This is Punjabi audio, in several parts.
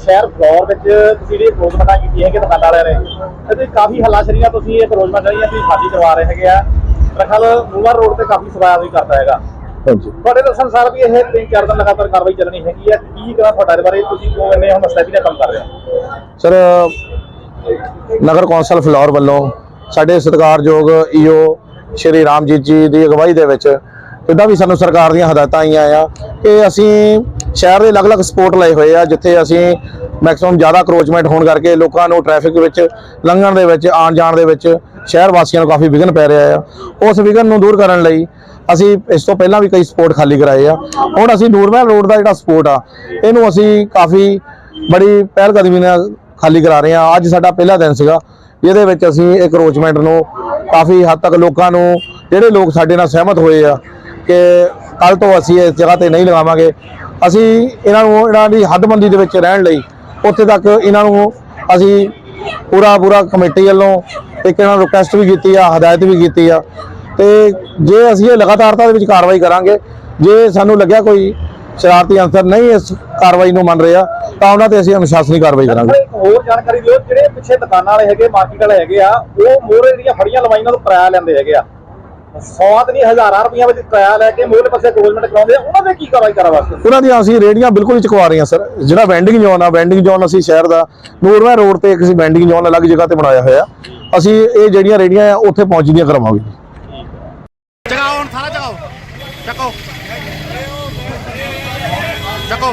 ਇਹ ਸ਼ਹਿਰ ਫਲੋਰ ਵਿੱਚ ਤੁਸੀਂ ਜਿਹੜੀ ਰੋਜ਼ਮਰਾ ਕੀਤੀ ਹੈ ਕਿ ਦੁਕਾਨਾਂ ਵਾਲਿਆਂ ਨੇ। ਤੁਸੀਂ ਕਾਫੀ ਹੱਲਾਸ਼ਰੀਆਂ ਤੁਸੀਂ ਇੱਕ ਰੋਜ਼ਮਰਾ ਜਿਹੜੀਆਂ ਤੁਸੀਂ ਖਾਲੀ ਕਰਵਾ ਰਹੇ ਹੈਗੇ ਆ। ਰਖਲ ਮੂਲਾ ਰੋਡ ਤੇ ਕਾਫੀ ਸਵਾਇਆ ਵੀ ਕਰਦਾ ਹੈਗਾ। ਹਾਂਜੀ। ਤੁਹਾਡੇ ਦੱਸਣ ਸਾਰ ਵੀ ਇਹ ਤਿੰਨ ਚਾਰ ਦਿਨ ਲਗਾਤਾਰ ਕਾਰਵਾਈ ਚੱਲਣੀ ਹੈਗੀ ਹੈ ਕੀ ਕਰਾਂ ਤੁਹਾਡਾ ਇਹਦੇ ਬਾਰੇ? ਤੁਸੀਂ ਕਿਉਂ ਇੰਨੇ ਹੁਣ ਸਟੈਪੀ ਦਾ ਕੰਮ ਕਰ ਰਹੇ ਹੋ? ਸਰ ਨਗਰ ਕੌਂਸਲ ਫਲੋਰ ਵੱਲੋਂ ਸਾਡੇ ਸਤਿਕਾਰਯੋਗ ਈਓ ਸ਼੍ਰੀ ਰਾਮਜੀਤ ਜੀ ਦੀ ਅਗਵਾਈ ਦੇ ਵਿੱਚ ਜਿੱਦਾਂ ਵੀ ਸਾਨੂੰ ਸਰਕਾਰ ਦੀਆਂ ਹਦਾਇਤਾਂ ਆਈਆਂ ਆ ਕਿ ਅਸੀਂ ਸ਼ਹਿਰ ਦੇ ਅਲੱਗ-ਅਲੱਗ ਸਪੋਰਟ ਲਏ ਹੋਏ ਆ, ਜਿੱਥੇ ਅਸੀਂ ਮੈਕਸਿਮਮ ਜ਼ਿਆਦਾ ਕਰੋਚਮੈਂਟ ਹੋਣ ਕਰਕੇ ਲੋਕਾਂ ਨੂੰ ਟ੍ਰੈਫਿਕ ਵਿੱਚ, ਲੰਘਣ ਦੇ ਵਿੱਚ ਆਉਣ ਜਾਣ ਦੇ ਵਿੱਚ ਸ਼ਹਿਰ ਵਾਸੀਆਂ ਨੂੰ ਕਾਫੀ ਵਿਘਨ ਪੈ ਰਿਹਾ ਆ। ਉਸ ਵਿਘਨ ਨੂੰ ਦੂਰ ਕਰਨ ਲਈ ਅਸੀਂ ਇਸ ਤੋਂ ਪਹਿਲਾਂ ਵੀ ਕਈ ਸਪੋਰਟ ਖਾਲੀ ਕਰਾਏ ਆ। ਹੁਣ ਅਸੀਂ ਨੂਰਮਹਿਲ ਰੋਡ ਦਾ ਜਿਹੜਾ ਸਪੋਰਟ ਆ, ਇਹਨੂੰ ਅਸੀਂ ਕਾਫੀ ਬੜੀ ਪਹਿਲ ਕਦਮੀ ਨਾਲ ਖਾਲੀ ਕਰਾ ਰਹੇ ਹਾਂ ਅੱਜ ਸਾਡਾ ਪਹਿਲਾ ਦਿਨ ਸੀਗਾ, ਜਿਹਦੇ ਵਿੱਚ ਅਸੀਂ ਇਹ ਕਰੋਚਮੈਂਟ ਨੂੰ ਕਾਫੀ ਹੱਦ ਤੱਕ ਲੋਕਾਂ ਨੂੰ, ਜਿਹੜੇ ਲੋਕ ਸਾਡੇ ਨਾਲ ਸਹਿਮਤ ਹੋਏ ਆ ਕਿ ਕੱਲ ਤੋਂ ਅਸੀਂ ਇਸ ਜਗ੍ਹਾ ਤੇ ਨਹੀਂ ਲਗਾਵਾਂਗੇ ਅਸੀਂ ਇਹਨਾਂ ਨੂੰ ਇਹਨਾਂ ਦੀ ਹੱਦਬੰਦੀ ਦੇ ਵਿੱਚ ਰਹਿਣ ਲਈ ਉੱਥੇ ਤੱਕ ਇਹਨਾਂ ਨੂੰ ਅਸੀਂ ਪੂਰਾ ਪੂਰਾ ਕਮੇਟੀ ਵੱਲੋਂ ਇੱਕ ਇਹਨਾਂ ਨੂੰ ਰਿਕੁਐਸਟ ਵੀ ਕੀਤੀ ਆ, ਹਦਾਇਤ ਵੀ ਕੀਤੀ ਆ। ਤੇ ਜੇ ਅਸੀਂ ਇਹ ਲਗਾਤਾਰਤਾ ਦੇ ਵਿੱਚ ਕਾਰਵਾਈ ਕਰਾਂਗੇ, ਜੇ ਸਾਨੂੰ ਲੱਗਿਆ ਕੋਈ ਸ਼ਰਾਰਤੀ ਅਨਸਰ ਨਹੀਂ ਇਸ ਕਾਰਵਾਈ ਨੂੰ ਮੰਨ ਰਿਹਾ, ਤਾਂ ਉਹਨਾਂ ਤੇ ਅਸੀਂ ਅਨੁਸ਼ਾਸਨੀ ਕਾਰਵਾਈ ਕਰਾਂਗੇ। ਹੋਰ ਜਾਣਕਾਰੀ ਦਿਓ, ਜਿਹੜੇ ਪਿੱਛੇ ਦੁਕਾਨਾਂ ਵਾਲੇ ਹੈਗੇ, ਮਾਰਕੀਟ ਵਾਲੇ ਹੈਗੇ ਆ, ਉਹ ਮੋਹਰੇ ਜਿਹੜੀਆਂ ਫੜੀਆਂ ਲਵਾਈਆਂ ਤੋਂ ਕਿਰਾਇਆ ਲੈਂਦੇ ਹੈਗੇ ਆ। ਸੌਤ ਨਹੀਂ ਹਜ਼ਾਰਾਂ ਰੁਪਈਆ ਵਿੱਚ ਕਿਰਾਇਆ ਲੈ ਕੇ ਮੋਰੇ ਪਾਸੇ ਗਵਰਨਮੈਂਟ ਕਰਾਉਂਦੇ ਆ ਉਹਨਾਂ ਦੇ ਕੀ ਕਾਰਵਾਈ ਕਰਾ ਵਾਸਤੇ? ਉਹਨਾਂ ਦੀਆਂ ਅਸੀਂ ਰੇੜੀਆਂ ਬਿਲਕੁਲ ਹੀ ਚੁਕਵਾ ਰਹੇ ਹਾਂ ਸਰ। ਜਿਹੜਾ ਵੈਂਡਿੰਗ ਜ਼ੋਨ ਆ ਵੈਂਡਿੰਗ ਜ਼ੋਨ ਅਸੀਂ ਸ਼ਹਿਰ ਦਾ ਨੂਰਮਹਿ ਰੋਡ ਤੇ ਇੱਕ ਅਸੀਂ ਵੈਂਡਿੰਗ ਜ਼ੋਨ ਅਲੱਗ ਜਗ੍ਹਾ ਤੇ ਬਣਾਇਆ ਹੋਇਆ। ਅਸੀਂ ਇਹ ਜਿਹੜੀਆਂ ਰੇੜੀਆਂ ਆ ਉੱਥੇ ਪਹੁੰਚਦੀਆਂ ਕਰਵਾਵਾਂਗੇ ਜਗਾਓ ਹੁਣ ਸਾਰਾ ਜਗਾਓ। ਚੱਕੋ। ਚੱਕੋ।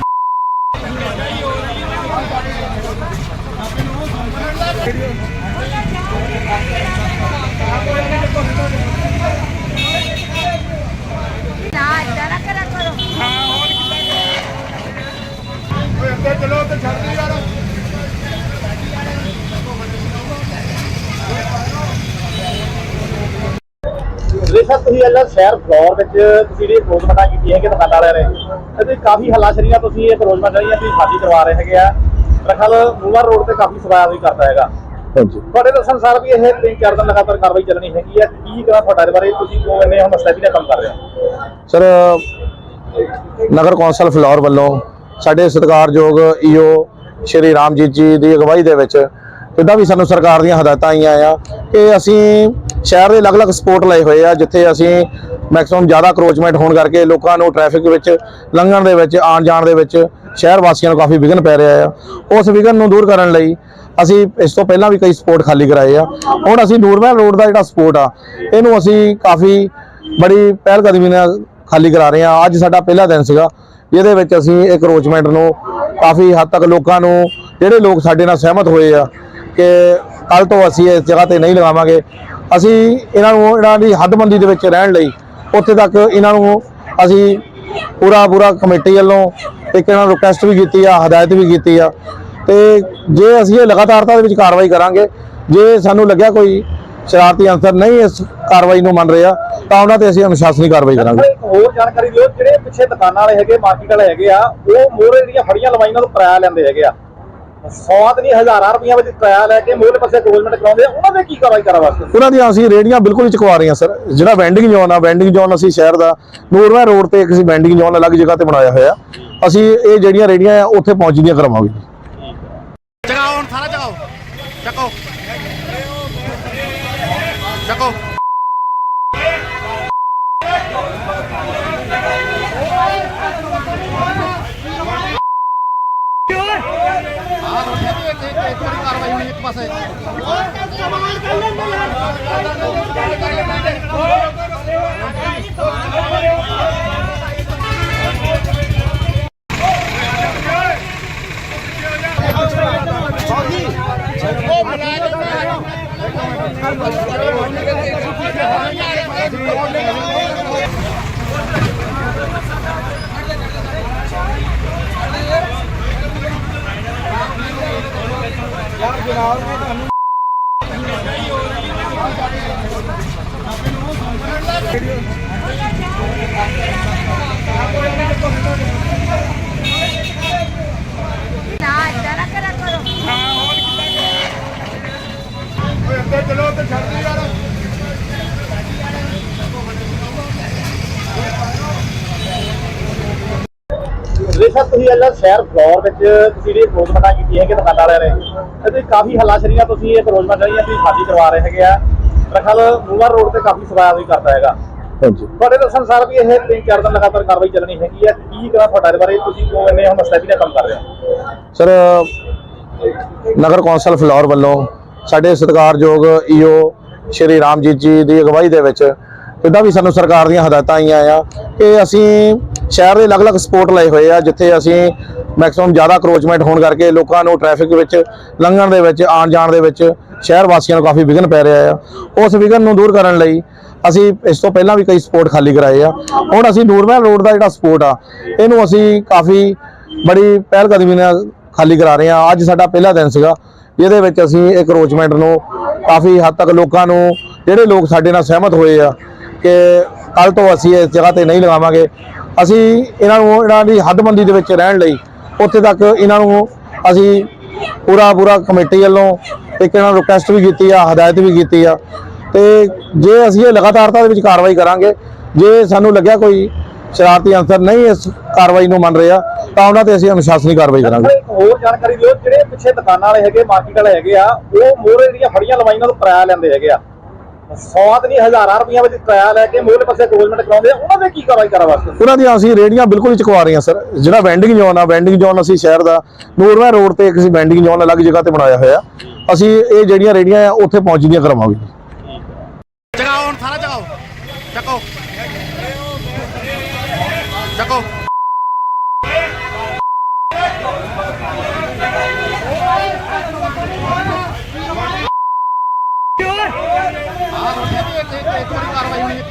ਨਾ ਇਦਾਂ ਨਾ ਕਰਿਆ ਕਰੋ ਰੇਸ਼ਾ ਤੁਸੀਂ ਇਹ ਸ਼ਹਿਰ ਫਲੋਰ ਵਿੱਚ ਤੁਸੀਂ ਜਿਹੜੀ ਰੋਜ਼ਮਰਾ ਕੀਤੀ ਹੈ ਕਿ ਦੁਕਾਨਾਂ ਵਾਲਿਆਂ ਨੇ ਤੇ ਕਾਫੀ ਹੱਲਾਸ਼ਰੀਆਂ ਤੁਸੀਂ ਇਹ ਰੋਜ਼ਮਰਾ ਜਿਹੜੀਆਂ ਤੁਸੀਂ ਖਾਲੀ ਕਰਵਾ ਰਹੇ ਹੈਗੇ ਆ। ਰਖਲ ਮੂਲਾ ਰੋਡ ਤੇ ਕਾਫੀ ਸਵਾਇਆ ਵੀ ਕਰਦਾ ਹੈਗਾ। ਹਾਂਜੀ। ਤੁਹਾਡੇ ਦੱਸਣ ਸਾਰ ਵੀ ਇਹ ਤਿੰਨ ਚਾਰ ਦਿਨ ਲਗਾਤਾਰ ਕਾਰਵਾਈ ਚੱਲਣੀ ਹੈਗੀ ਹੈ। ਕੀ ਕਰਾਂ ਤੁਹਾਡਾ ਇਹਦੇ ਬਾਰੇ? ਤੁਸੀਂ ਕਿਉਂ ਇੰਨੇ ਹੁਣ ਸਟੈਪੀ ਦਾ ਕੰਮ ਕਰ ਰਹੇ ਹੋ? ਸਰ ਨਗਰ ਕੌਂਸਲ ਫਲੋਰ ਵੱਲੋਂ ਸਾਡੇ ਸਤਿਕਾਰਯੋਗ ਈਓ ਸ਼੍ਰੀ ਰਾਮਜੀਤ ਜੀ ਦੀ ਅਗਵਾਈ ਦੇ ਵਿੱਚ ਜਿੱਦਾਂ ਵੀ ਸਾਨੂੰ ਸਰਕਾਰ ਦੀਆਂ ਹਦਾਇਤਾਂ ਆਈਆਂ ਆ ਕਿ ਅਸੀਂ ਸ਼ਹਿਰ ਦੇ ਅਲੱਗ-ਅਲੱਗ ਸਪੋਰਟ ਲਏ ਹੋਏ ਆ ਜਿੱਥੇ ਅਸੀਂ ਮੈਕਸਿਮਮ ਜ਼ਿਆਦਾ ਕਰੋਚਮੈਂਟ ਹੋਣ ਕਰਕੇ ਲੋਕਾਂ ਨੂੰ ਟ੍ਰੈਫਿਕ ਵਿੱਚ ਲੰਘਣ ਦੇ ਵਿੱਚ ਆਉਣ ਜਾਣ ਦੇ ਵਿੱਚ ਸ਼ਹਿਰ ਵਾਸੀਆਂ ਨੂੰ ਕਾਫੀ ਵਿਘਨ ਪੈ ਰਿਹਾ ਆ। ਉਸ ਵਿਘਨ ਨੂੰ ਦੂਰ ਕਰਨ ਲਈ ਅਸੀਂ ਇਸ ਤੋਂ ਪਹਿਲਾਂ ਵੀ ਕਈ ਸਪੋਰਟ ਖਾਲੀ ਕਰਾਏ ਆ। ਹੁਣ ਅਸੀਂ ਨੂਰਮਹਿਲ ਰੋਡ ਦਾ ਜਿਹੜਾ ਸਪੋਰਟ ਆ, ਇਹਨੂੰ ਅਸੀਂ ਕਾਫੀ ਬੜੀ ਪਹਿਲ ਕਦਮੀ ਨਾਲ ਖਾਲੀ ਕਰਾ ਰਹੇ ਹਾਂ ਅੱਜ ਸਾਡਾ ਪਹਿਲਾ ਦਿਨ ਸੀਗਾ, ਜਿਹਦੇ ਵਿੱਚ ਅਸੀਂ ਇਹ ਕਰੋਚਮੈਂਟ ਨੂੰ ਕਾਫੀ ਹੱਦ ਤੱਕ ਲੋਕਾਂ ਨੂੰ, ਜਿਹੜੇ ਲੋਕ ਸਾਡੇ ਨਾਲ ਸਹਿਮਤ ਹੋਏ ਆ ਕਿ ਕੱਲ ਤੋਂ ਅਸੀਂ ਇਸ ਜਗ੍ਹਾ ਤੇ ਨਹੀਂ ਲਗਾਵਾਂਗੇ, ਅਸੀਂ ਇਹਨਾਂ ਨੂੰ, ਇਹਨਾਂ ਦੀ ਹੱਦਬੰਦੀ ਦੇ ਵਿੱਚ ਰਹਿਣ ਲਈ ਉੱਥੇ ਤੱਕ ਇਹਨਾਂ ਨੂੰ ਅਸੀਂ ਪੂਰਾ ਪੂਰਾ ਕਮੇਟੀ ਵੱਲੋਂ ਇੱਕ ਇਹਨਾਂ ਨੂੰ ਰਿਕੁਐਸਟ ਵੀ ਕੀਤੀ ਆ, ਹਦਾਇਤ ਵੀ ਕੀਤੀ ਆ। ਤੇ ਜੇ ਅਸੀਂ ਇਹ ਲਗਾਤਾਰਤਾ ਦੇ ਵਿੱਚ ਕਾਰਵਾਈ ਕਰਾਂਗੇ, ਜੇ ਸਾਨੂੰ ਲੱਗਿਆ ਕੋਈ ਸ਼ਰਾਰਤੀ ਅਨਸਰ ਨਹੀਂ ਇਸ ਕਾਰਵਾਈ ਨੂੰ ਮੰਨ ਰਿਹਾ, ਤਾਂ ਉਹਨਾਂ ਤੇ ਅਸੀਂ ਅਨੁਸ਼ਾਸਨੀ ਕਾਰਵਾਈ ਕਰਾਂਗੇ। ਹੋਰ ਜਾਣਕਾਰੀ ਦਿਓ, ਜਿਹੜੇ ਪਿੱਛੇ ਦੁਕਾਨਾਂ ਵਾਲੇ ਹੈਗੇ ਮਾਰਕੀਟ ਵਾਲੇ ਹੈਗੇ ਆ, ਉਹ ਮੋਰੇ ਜਿਹੜੀਆਂ ਫੜੀਆਂ ਲਵਾਈਆਂ ਤੋਂ ਕਿਰਾਇਆ ਲੈਂਦੇ ਹੈਗੇ ਆ। ਸੌਤ ਨਹੀਂ, ਹਜ਼ਾਰਾਂ ਰੁਪਈਆ ਵਿੱਚ ਕਿਰਾਇਆ ਲੈ ਕੇ ਮੋਰੇ ਪਾਸੇ ਗਵਰਨਮੈਂਟ ਕਰਾਉਂਦੇ ਆ, ਉਹਨਾਂ ਦੇ ਕੀ ਕਾਰਵਾਈ ਕਰਾ ਵਾਸਤੇ? ਉਹਨਾਂ ਦੀਆਂ ਅਸੀਂ ਰੇੜੀਆਂ ਬਿਲਕੁਲ ਹੀ ਚੁਕਵਾ ਰਹੇ ਹਾਂ ਸਰ। ਜਿਹੜਾ ਵੈਂਡਿੰਗ ਜ਼ੋਨ ਆ ਵੈਂਡਿੰਗ ਜ਼ੋਨ ਅਸੀਂ ਸ਼ਹਿਰ ਦਾ ਨੂਰਮਹਿ ਰੋਡ ਤੇ ਇੱਕ ਅਸੀਂ ਵੈਂਡਿੰਗ ਜ਼ੋਨ ਅਲੱਗ ਜਗ੍ਹਾ ਤੇ ਬਣਾਇਆ ਹੋਇਆ। ਅਸੀਂ ਇਹ ਜਿਹੜੀਆਂ ਰੇੜੀਆਂ ਆ, ਉੱਥੇ ਪਹੁੰਚਦੀਆਂ ਕਰਵਾਵਾਂਗੇ ਜਗਾਓ ਹੁਣ ਸਾਰਾ ਜਗਾਓ ਚੱਕੋ ਚੱਕੋ ਆਹ ਰੋਟੀ ਵੀ ਇੱਕ- ਇੱਕ- ਇੱਕ ਵਾਰੀ ਕਾਰਵਾਈ ਹੋਣੀ ਇੱਕ ਪਾਸੇ ਉਹ ਮੁਲਾਜ਼ਮ ਨਾ ਇਦਾਂ ਨਾ ਕਰਿਆ ਕਰੋ ਅੱਗੇ ਚਲੋ ਤੇ ਛੱਡ ਦੇ ਯਾਰ ਰੇਸ਼ਾ ਤੁਸੀਂ ਅੱਲਾ ਸ਼ਹਿਰ ਫਲੋਰ ਵਿੱਚ ਤੁਸੀਂ ਜਿਹੜੀ ਰੋਜ਼ਮਰਾ ਕੀਤੀ ਹੈ ਕਿ ਦੁਕਾਨਾਂ ਵਾਲਿਆਂ ਨੇ ਤੁਸੀਂ ਕਾਫੀ ਹੱਲਾਸ਼ੇਰੀਆਂ ਤੁਸੀਂ ਇੱਕ ਰੋਜ਼ਮਰਾ ਜਿਹੜੀਆਂ ਤੁਸੀਂ ਖਾਲੀ ਕਰਵਾ ਰਹੇ ਹੈਗੇ ਆ। ਰਖਲ ਮੂਵਰ ਰੋਡ ਤੇ ਕਾਫੀ ਸਵਾਇਆ ਵੀ ਕਰਦਾ ਹੈਗਾ। ਹਾਂਜੀ। ਤੁਹਾਡੇ ਦੱਸਣ ਸਾਰ ਵੀ ਇਹ ਤਿੰਨ ਚਾਰ ਦਿਨ ਲਗਾਤਾਰ ਕਾਰਵਾਈ ਚੱਲਣੀ ਹੈਗੀ ਹੈ ਕੀ ਕਰਾਂ ਤੁਹਾਡਾ ਇਹਦੇ ਬਾਰੇ? ਤੁਸੀਂ ਕਿਉਂ ਇੰਨੇ ਹੁਣ ਸਟੈਪੀ ਨਾਲ ਕੰਮ ਕਰ ਰਹੇ ਹੋ? ਸਰ ਨਗਰ ਕੌਂਸਲ ਫਲੋਰ ਵੱਲੋਂ ਸਾਡੇ ਸਤਿਕਾਰਯੋਗ ਈਓ ਸ਼੍ਰੀ ਰਾਮਜੀਤ ਜੀ ਦੀ ਅਗਵਾਈ ਦੇ ਵਿੱਚ ਜਿੱਦਾਂ ਵੀ ਸਾਨੂੰ ਸਰਕਾਰ ਦੀਆਂ ਹਦਾਇਤਾਂ ਆਈਆਂ ਆ ਕਿ ਅਸੀਂ ਸ਼ਹਿਰ ਦੇ ਅਲੱਗ-ਅਲੱਗ ਸਪੋਰਟ ਲਏ ਹੋਏ ਆ, ਜਿੱਥੇ ਅਸੀਂ ਮੈਕਸਿਮਮ ਜ਼ਿਆਦਾ ਕਰੋਚਮੈਂਟ ਹੋਣ ਕਰਕੇ ਲੋਕਾਂ ਨੂੰ ਟ੍ਰੈਫਿਕ ਵਿੱਚ, ਲੰਘਣ ਦੇ ਵਿੱਚ ਆਉਣ ਜਾਣ ਦੇ ਵਿੱਚ ਸ਼ਹਿਰ ਵਾਸੀਆਂ ਨੂੰ ਕਾਫੀ ਵਿਘਨ ਪੈ ਰਿਹਾ ਆ। ਉਸ ਵਿਘਨ ਨੂੰ ਦੂਰ ਕਰਨ ਲਈ ਅਸੀਂ ਇਸ ਤੋਂ ਪਹਿਲਾਂ ਵੀ ਕਈ ਸਪੋਰਟ ਖਾਲੀ ਕਰਾਏ ਆ। ਹੁਣ ਅਸੀਂ ਨੂਰਮਹਿਲ ਰੋਡ ਦਾ ਜਿਹੜਾ ਸਪੋਰਟ ਆ, ਇਹਨੂੰ ਅਸੀਂ ਕਾਫੀ ਬੜੀ ਪਹਿਲ ਕਦਮੀ ਨਾਲ ਖਾਲੀ ਕਰਾ ਰਹੇ ਹਾਂ ਅੱਜ ਸਾਡਾ ਪਹਿਲਾ ਦਿਨ ਸੀਗਾ, ਜਿਹਦੇ ਵਿੱਚ ਅਸੀਂ ਇਹ ਕਰੋਚਮੈਂਟ ਨੂੰ ਕਾਫੀ ਹੱਦ ਤੱਕ ਲੋਕਾਂ ਨੂੰ, ਜਿਹੜੇ ਲੋਕ ਸਾਡੇ ਨਾਲ ਸਹਿਮਤ ਹੋਏ ਆ ਕਿ ਕੱਲ ਤੋਂ ਅਸੀਂ ਇਸ ਜਗ੍ਹਾ ਤੇ ਨਹੀਂ ਲਗਾਵਾਂਗੇ ਅਸੀਂ ਇਹਨਾਂ ਨੂੰ ਇਹਨਾਂ ਦੀ ਹੱਦਬੰਦੀ ਦੇ ਵਿੱਚ ਰਹਿਣ ਲਈ ਉੱਥੇ ਤੱਕ ਇਹਨਾਂ ਨੂੰ ਅਸੀਂ ਪੂਰਾ ਪੂਰਾ ਕਮੇਟੀ ਵੱਲੋਂ ਇੱਕ ਇਹਨਾਂ ਨੂੰ ਰਿਕੁਐਸਟ ਵੀ ਕੀਤੀ ਆ, ਹਦਾਇਤ ਵੀ ਕੀਤੀ ਆ। ਤੇ ਜੇ ਅਸੀਂ ਇਹ ਲਗਾਤਾਰਤਾ ਦੇ ਵਿੱਚ ਕਾਰਵਾਈ ਕਰਾਂਗੇ, ਜੇ ਸਾਨੂੰ ਲੱਗਿਆ ਕੋਈ ਸ਼ਰਾਰਤੀ ਅਨਸਰ ਨਹੀਂ ਇਸ ਕਾਰਵਾਈ ਨੂੰ ਮੰਨ ਰਿਹਾ, ਤਾਂ ਉਹਨਾਂ ਤੇ ਅਸੀਂ ਅਨੁਸ਼ਾਸਨੀ ਕਾਰਵਾਈ ਕਰਾਂਗੇ। ਹੋਰ ਜਾਣਕਾਰੀ ਦਿਓ, ਜਿਹੜੇ ਪਿੱਛੇ ਦੁਕਾਨਾਂ ਵਾਲੇ ਹੈਗੇ ਮਾਰਕੀਟ ਵਾਲੇ ਹੈਗੇ ਆ, ਉਹ ਮੋਰੇ ਜਿਹੜੀਆਂ ਫੜੀਆਂ ਲਵਾਈਆਂ ਤੋਂ ਕਿਰਾਇਆ ਲੈਂਦੇ ਹੈਗੇ ਆ। ਸੌਤ ਨਹੀਂ ਹਜ਼ਾਰਾਂ ਰੁਪਈਆ ਵਿੱਚ ਕਿਰਾਇਆ ਲੈ ਕੇ ਮੋਰੇ ਪਾਸੇ ਗੋਲਮੈਂਟ ਕਰਾਉਂਦੇ ਆ ਉਹਨਾਂ ਦੇ ਕੀ ਕਾਰਵਾਈ ਕਰਾ ਵਾਸਤੇ? ਉਹਨਾਂ ਦੀਆਂ ਅਸੀਂ ਰੇੜੀਆਂ ਬਿਲਕੁਲ ਹੀ ਚੁਕਵਾ ਰਹੇ ਹਾਂ ਸਰ। ਜਿਹੜਾ ਵੈਂਡਿੰਗ ਜ਼ੋਨ ਆ ਵੈਂਡਿੰਗ ਜ਼ੋਨ ਅਸੀਂ ਸ਼ਹਿਰ ਦਾ ਨੂਰਮਹਿ ਰੋਡ ਤੇ ਇੱਕ ਅਸੀਂ ਵੈਂਡਿੰਗ ਜ਼ੋਨ ਅਲੱਗ ਜਗ੍ਹਾ ਤੇ ਬਣਾਇਆ ਹੋਇਆ। ਅਸੀਂ ਇਹ ਜਿਹੜੀਆਂ ਰੇੜੀਆਂ ਆ ਉੱਥੇ ਪਹੁੰਚਦੀਆਂ ਕਰਵਾਵਾਂਗੇ ਜਗਾਓ ਹੁਣ ਸਾਰਾ ਜਗਾਓ। ਚੱਕੋ। ਚੱਕੋ ਆਹ ਰੋਟੀਆਂ ਵੀ ਇੱਕ ਇੱਕ ਇੱਕ ਵਾਰੀ ਕਾਰਵਾਈ ਹੋਣੀ ਇੱਕ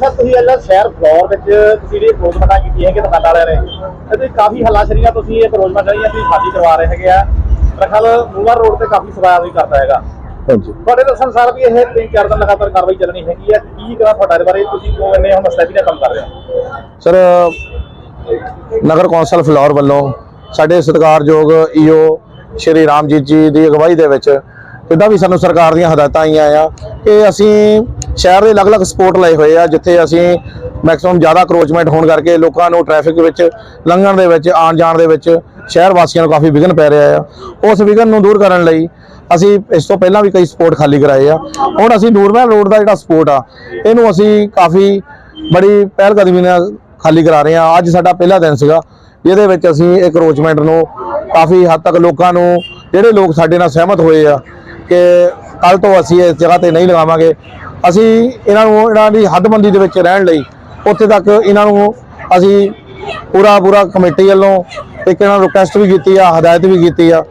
ਰੇਸ਼ਾ ਤੁਸੀਂ ਅੱਲਾ ਸ਼ਹਿਰ ਫਲੋਰ ਵਿੱਚ ਤੁਸੀਂ ਜਿਹੜੀ ਰੋਜ਼ਮਰਾ ਕੀਤੀ ਹੈ ਕਿ ਦੁਕਾਨਾਂ ਵਾਲਿਆਂ ਨੇ ਤੇ ਤੁਸੀਂ ਕਾਫੀ ਹੱਲਾਸ਼ੇਰੀਆਂ ਤੁਸੀਂ ਇੱਕ ਰੋਜ਼ਮਰਾ ਜਿਹੜੀਆਂ ਤੁਸੀਂ ਖਾਲੀ ਕਰਵਾ ਰਹੇ ਹੈਗੇ ਆ। ਰਖਲ ਮੂਵਰ ਰੋਡ ਤੇ ਕਾਫੀ ਸਵਾਇਆ ਵੀ ਕਰਦਾ ਹੈਗਾ। ਹਾਂਜੀ। ਤੁਹਾਡੇ ਦੱਸਣ ਸਾਰ ਵੀ ਇਹ ਤਿੰਨ ਚਾਰ ਦਿਨ ਲਗਾਤਾਰ ਕਾਰਵਾਈ ਚੱਲਣੀ ਹੈਗੀ ਹੈ ਕੀ ਕਰਾਂ ਤੁਹਾਡਾ ਬਾਰੇ ਤੁਸੀਂ ਕਿਉਂ ਇੰਨੇ ਹੁਣ ਸਟੈਪੀ ਨਾਲ ਕੰਮ ਕਰ ਰਹੇ ਹੋ? ਸਰ ਨਗਰ ਕੌਂਸਲ ਫਲੋਰ ਵੱਲੋਂ ਸਾਡੇ ਸਤਿਕਾਰਯੋਗ ਈਓ ਸ਼੍ਰੀ ਰਾਮਜੀਤ ਜੀ ਦੀ ਅਗਵਾਈ ਦੇ ਵਿੱਚ ਜਿੱਦਾਂ ਵੀ ਸਾਨੂੰ ਸਰਕਾਰ ਦੀਆਂ ਹਦਾਇਤਾਂ ਆਈਆਂ ਆ ਕਿ ਅਸੀਂ ਸ਼ਹਿਰ ਦੇ ਅਲੱਗ-ਅਲੱਗ ਸਪੋਰਟ ਲਏ ਹੋਏ ਆ, ਜਿੱਥੇ ਅਸੀਂ ਮੈਕਸਿਮਮ ਜ਼ਿਆਦਾ ਕਰੋਚਮੈਂਟ ਹੋਣ ਕਰਕੇ ਲੋਕਾਂ ਨੂੰ ਟ੍ਰੈਫਿਕ ਵਿੱਚ, ਲੰਘਣ ਦੇ ਵਿੱਚ, ਆਉਣ ਜਾਣ ਦੇ ਵਿੱਚ ਸ਼ਹਿਰ ਵਾਸੀਆਂ ਨੂੰ ਕਾਫੀ ਵਿਘਨ ਪੈ ਰਿਹਾ ਆ। ਉਸ ਵਿਘਨ ਨੂੰ ਦੂਰ ਕਰਨ ਲਈ ਅਸੀਂ ਇਸ ਤੋਂ ਪਹਿਲਾਂ ਵੀ ਕਈ ਸਪੋਰਟ ਖਾਲੀ ਕਰਾਏ ਆ। ਹੁਣ ਅਸੀਂ ਨੂਰਮਹਿਲ ਰੋਡ ਦਾ ਜਿਹੜਾ ਸਪੋਰਟ ਆ, ਇਹਨੂੰ ਅਸੀਂ ਕਾਫੀ ਬੜੀ ਪਹਿਲ ਕਦਮੀ ਨਾਲ ਖਾਲੀ ਕਰਾ ਰਹੇ ਹਾਂ ਅੱਜ ਸਾਡਾ ਪਹਿਲਾ ਦਿਨ ਸੀਗਾ, ਜਿਹਦੇ ਵਿੱਚ ਅਸੀਂ ਇਹ ਕਰੋਚਮੈਂਟ ਨੂੰ ਕਾਫੀ ਹੱਦ ਤੱਕ ਲੋਕਾਂ ਨੂੰ, ਜਿਹੜੇ ਲੋਕ ਸਾਡੇ ਨਾਲ ਸਹਿਮਤ ਹੋਏ ਆ ਕਿ ਕੱਲ ਤੋਂ ਅਸੀਂ ਇਸ ਜਗ੍ਹਾ ਤੇ ਨਹੀਂ ਲਗਾਵਾਂਗੇ। ਅਸੀਂ ਇਹਨਾਂ ਨੂੰ ਇਹਨਾਂ ਦੀ ਹੱਦਬੰਦੀ ਦੇ ਵਿੱਚ ਰਹਿਣ ਲਈ ਉੱਥੇ ਤੱਕ ਇਹਨਾਂ ਨੂੰ ਅਸੀਂ ਪੂਰਾ ਪੂਰਾ ਕਮੇਟੀ ਵੱਲੋਂ ਇੱਕ ਇਹਨਾਂ ਨੂੰ ਰਿਕੁਐਸਟ ਵੀ ਕੀਤੀ ਆ, ਹਦਾਇਤ ਵੀ ਕੀਤੀ ਆ।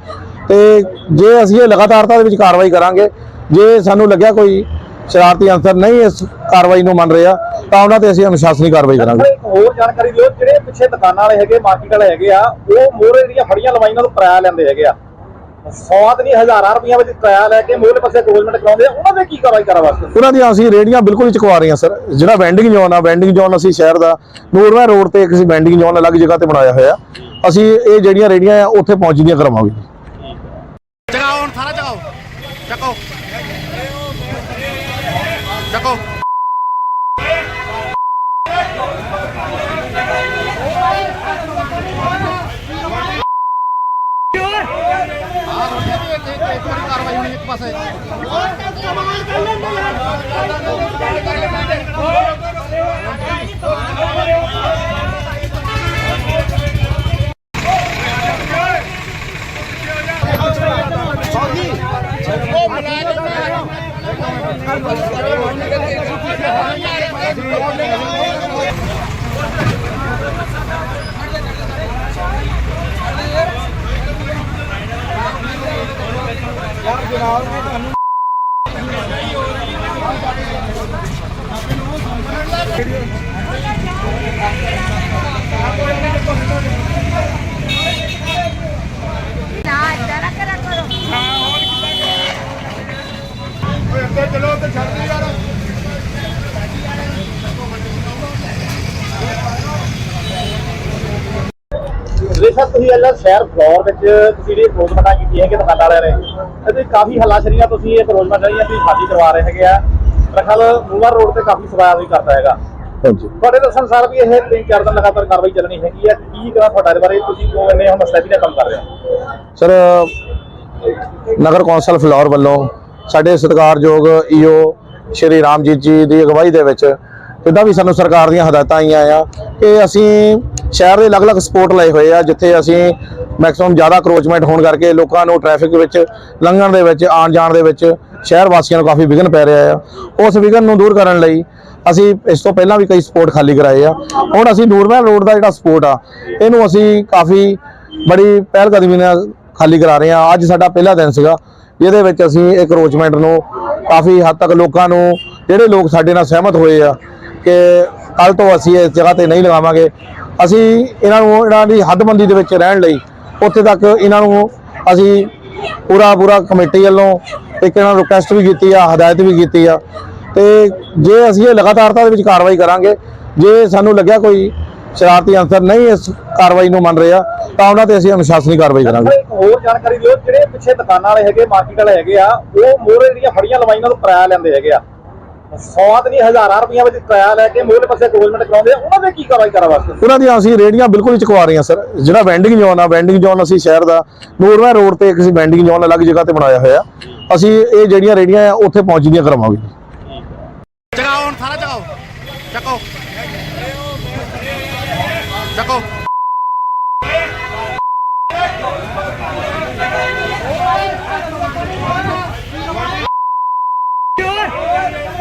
ਤੇ ਜੇ ਅਸੀਂ ਇਹ ਲਗਾਤਾਰਤਾ ਦੇ ਵਿੱਚ ਕਾਰਵਾਈ ਕਰਾਂਗੇ, ਜੇ ਸਾਨੂੰ ਲੱਗਿਆ ਕੋਈ ਸ਼ਰਾਰਤੀ ਅਨਸਰ ਨਹੀਂ ਇਸ ਕਾਰਵਾਈ ਨੂੰ ਮੰਨ ਰਿਹਾ, ਤਾਂ ਉਹਨਾਂ ਤੇ ਅਸੀਂ ਅਨੁਸ਼ਾਸਨੀ ਕਾਰਵਾਈ ਕਰਾਂਗੇ। ਹੋਰ ਜਾਣਕਾਰੀ ਦਿਓ, ਜਿਹੜੇ ਪਿੱਛੇ ਦੁਕਾਨਾਂ ਵਾਲੇ ਹੈਗੇ, ਮਾਰਕੀਟ ਵਾਲੇ ਹੈਗੇ ਆ, ਉਹ ਮੋਹਰੇ ਜਿਹੜੀਆਂ ਫੜੀਆਂ ਲਵਾਈਆਂ ਤੋਂ ਕਿਰਾਇਆ ਲੈਂਦੇ ਹੈਗੇ ਆ। ਸੌਤ ਨਹੀਂ ਹਜ਼ਾਰਾਂ ਰੁਪਈਆ ਵਿੱਚ ਕਿਰਾਇਆ ਲੈ ਕੇ ਮੂਹਰੇ ਪਾਸੇ ਅਰੇਂਜਮੈਂਟ ਕਰਾਉਂਦੇ ਆ, ਉਹਨਾਂ ਦੇ ਕੀ ਕਾਰਵਾਈ ਕਰਾ ਵਾਸਤੇ? ਉਹਨਾਂ ਦੀਆਂ ਅਸੀਂ ਰੇੜੀਆਂ ਬਿਲਕੁਲ ਹੀ ਚੁਕਵਾ ਰਹੇ ਹਾਂ ਸਰ। ਜਿਹੜਾ ਵੈਂਡਿੰਗ ਜ਼ੋਨ ਆ ਵੈਂਡਿੰਗ ਜ਼ੋਨ ਅਸੀਂ ਸ਼ਹਿਰ ਦਾ ਨੂਰਵਾ ਰੋਡ ਤੇ ਇੱਕ ਅਸੀਂ ਵੈਂਡਿੰਗ ਜ਼ੋਨ ਅਲੱਗ ਜਗ੍ਹਾ ਤੇ ਬਣਾਇਆ ਹੋਇਆ। ਅਸੀਂ ਇਹ ਜਿਹੜੀਆਂ ਰੇੜੀਆਂ ਆ, ਉੱਥੇ ਪਹੁੰਚਦੀਆਂ ਕਰਵਾਵਾਂਗੇ ਜਗਾਓ ਹੁਣ ਸਾਰਾ ਜਗਾਓ ਚੱਕੋ ਚੱਕੋ ਆਹ ਰੋਟੀਆਂ ਵੀ ਇੱਕ ਇੱਕ ਇੱਕ ਵਾਰੀ ਕਾਰਵਾਈ ਹੋਣੀ ਇੱਕ ਪਾਸੇ ਨਾ ਇਦਾਂ ਨਾ ਕਰਿਆ ਕਰੋ। ਜੀ ਸਰ ਤੁਸੀਂ ਅੱਲਾ ਸ਼ਹਿਰ ਫਲੋਰ ਵਿੱਚ ਤੁਸੀਂ ਜਿਹੜੀ ਅਰੇਂਜਮੈਂਟਾਂ ਕੀਤੀਆਂ ਕਿ ਦੁਕਾਨਾਂ ਵਾਲਿਆਂ ਨੇ ਇਹਦੇ ਕਾਫੀ ਹੱਲਾਸ਼ੇਰੀਆਂ ਤੁਸੀਂ ਇਹ ਅਰੇਂਜਮੈਂਟ ਜਿਹੜੀਆਂ ਤੁਸੀਂ ਸਾਡੀ ਕਰਵਾ ਰਹੇ ਹੈਗੇ ਆ। ਰਖਲ ਮੂਵਰ ਰੋਡ ਤੇ ਕਾਫੀ ਸਵਾਇਆ ਵੀ ਕਰਦਾ ਹੈਗਾ। ਹਾਂਜੀ। ਤੁਹਾਡੇ ਦੱਸਣ ਸਾਰ ਵੀ ਇਹ ਤਿੰਨ ਚਾਰ ਦਿਨ ਲਗਾਤਾਰ ਕਾਰਵਾਈ ਚੱਲਣੀ ਹੈਗੀ ਆ ਕੀ ਕਰਾਂ ਤੁਹਾਡਾ ਇਹਦੇ ਬਾਰੇ ਤੁਸੀਂ ਕਿਉਂ ਇੰਨੇ ਹੁਣ ਸਟੈਪੀ ਦਾ ਕੰਮ ਕਰ ਰਹੇ ਹੋ? ਸਰ ਨਗਰ ਕੌਂਸਲ ਫਲੋਰ ਵੱਲੋਂ ਸਾਡੇ ਸਤਿਕਾਰਯੋਗ ਈਓ ਸ਼੍ਰੀ ਰਾਮਜੀਤ ਜੀ ਦੀ ਅਗਵਾਈ ਦੇ ਵਿੱਚ ਜਿੱਦਾਂ ਵੀ ਸਾਨੂੰ ਸਰਕਾਰ ਦੀਆਂ ਹਦਾਇਤਾਂ ਆਈਆਂ ਆ ਕਿ ਅਸੀਂ ਸ਼ਹਿਰ ਦੇ ਅਲੱਗ-ਅਲੱਗ ਸਪੋਰਟ ਲਏ ਹੋਏ ਆ, ਜਿੱਥੇ ਅਸੀਂ ਮੈਕਸਿਮਮ ਜ਼ਿਆਦਾ ਕਰੋਚਮੈਂਟ ਹੋਣ ਕਰਕੇ ਲੋਕਾਂ ਨੂੰ ਟ੍ਰੈਫਿਕ ਵਿੱਚ, ਲੰਘਣ ਦੇ ਵਿੱਚ ਆਉਣ ਜਾਣ ਦੇ ਵਿੱਚ ਸ਼ਹਿਰ ਵਾਸੀਆਂ ਨੂੰ ਕਾਫੀ ਵਿਘਨ ਪੈ ਰਿਹਾ ਆ। ਉਸ ਵਿਘਨ ਨੂੰ ਦੂਰ ਕਰਨ ਲਈ ਅਸੀਂ ਇਸ ਤੋਂ ਪਹਿਲਾਂ ਵੀ ਕਈ ਸਪੋਰਟ ਖਾਲੀ ਕਰਾਏ ਆ। ਹੁਣ ਅਸੀਂ ਨੂਰਮਹਿਲ ਰੋਡ ਦਾ ਜਿਹੜਾ ਸਪੋਰਟ ਆ, ਇਹਨੂੰ ਅਸੀਂ ਕਾਫੀ ਬੜੀ ਪਹਿਲ ਕਦਮੀ ਨਾਲ ਖਾਲੀ ਕਰਾ ਰਹੇ ਹਾਂ ਅੱਜ ਸਾਡਾ ਪਹਿਲਾ ਦਿਨ ਸੀਗਾ, ਜਿਹਦੇ ਵਿੱਚ ਅਸੀਂ ਇਹ ਕਰੋਚਮੈਂਟ ਨੂੰ ਕਾਫੀ ਹੱਦ ਤੱਕ ਲੋਕਾਂ ਨੂੰ, ਜਿਹੜੇ ਲੋਕ ਸਾਡੇ ਨਾਲ ਸਹਿਮਤ ਹੋਏ ਆ ਕਿ ਕੱਲ ਤੋਂ ਅਸੀਂ ਇਸ ਜਗ੍ਹਾ ਤੇ ਨਹੀਂ ਲਗਾਵਾਂਗੇ ਅਸੀਂ ਇਹਨਾਂ ਨੂੰ ਇਹਨਾਂ ਦੀ ਹੱਦਬੰਦੀ ਦੇ ਵਿੱਚ ਰਹਿਣ ਲਈ ਉੱਥੇ ਤੱਕ ਇਹਨਾਂ ਨੂੰ ਅਸੀਂ ਪੂਰਾ ਪੂਰਾ ਕਮੇਟੀ ਵੱਲੋਂ ਇੱਕ ਇਹਨਾਂ ਨੂੰ ਰਿਕੁਐਸਟ ਵੀ ਕੀਤੀ ਆ, ਹਦਾਇਤ ਵੀ ਕੀਤੀ ਆ। ਤੇ ਜੇ ਅਸੀਂ ਇਹ ਲਗਾਤਾਰਤਾ ਦੇ ਵਿੱਚ ਕਾਰਵਾਈ ਕਰਾਂਗੇ, ਜੇ ਸਾਨੂੰ ਲੱਗਿਆ ਕੋਈ ਸ਼ਰਾਰਤੀ ਅਨਸਰ ਨਹੀਂ ਇਸ ਕਾਰਵਾਈ ਨੂੰ ਮੰਨ ਰਿਹਾ, ਤਾਂ ਉਹਨਾਂ ਤੇ ਅਸੀਂ ਅਨੁਸ਼ਾਸਨੀ ਕਾਰਵਾਈ ਕਰਾਂਗੇ। ਹੋਰ ਜਾਣਕਾਰੀ ਦਿਓ, ਜਿਹੜੇ ਪਿੱਛੇ ਦੁਕਾਨਾਂ ਵਾਲੇ ਹੈਗੇ ਮਾਰਕੀਟ ਵਾਲੇ ਹੈਗੇ ਆ, ਉਹ ਮੋਹਰੇ ਜਿਹੜੀਆਂ ਫੜੀਆਂ ਲਵਾਈਆਂ ਤੋਂ ਕਿਰਾਇਆ ਲੈਂਦੇ ਹੈਗੇ ਆ। ਸੌਤ ਨਹੀਂ ਹਜ਼ਾਰਾਂ ਰੁਪਈਆ ਵਿੱਚ ਕਿਰਾਇਆ ਲੈ ਕੇ ਮੂਹਰੇ ਪਾਸੇ ਅਰੇਂਜਮੈਂਟ ਕਰਾਉਂਦੇ ਆ ਉਹਨਾਂ ਦੇ ਕੀ ਕਾਰਵਾਈ ਕਰਾ ਵਾਸਤੇ? ਉਹਨਾਂ ਦੀਆਂ ਅਸੀਂ ਰੇੜੀਆਂ ਬਿਲਕੁਲ ਹੀ ਚੁਕਵਾ ਰਹੇ ਹਾਂ ਸਰ। ਜਿਹੜਾ ਵੈਂਡਿੰਗ ਜ਼ੋਨ ਆ ਵੈਂਡਿੰਗ ਜ਼ੋਨ ਅਸੀਂ ਸ਼ਹਿਰ ਦਾ ਨੂਰਵਾ ਰੋਡ ਤੇ ਇੱਕ ਅਸੀਂ ਵੈਂਡਿੰਗ ਜ਼ੋਨ ਅਲੱਗ ਜਗ੍ਹਾ ਤੇ ਬਣਾਇਆ ਹੋਇਆ। ਅਸੀਂ ਇਹ ਜਿਹੜੀਆਂ ਰੇੜੀਆਂ ਆ ਉੱਥੇ ਪਹੁੰਚਦੀਆਂ ਕਰਵਾਵਾਂਗੇ ਜਗਾਓ ਹੁਣ ਸਾਰਾ ਜਗਾਓ ਚੱਕੋ। ਚੱਕੋ।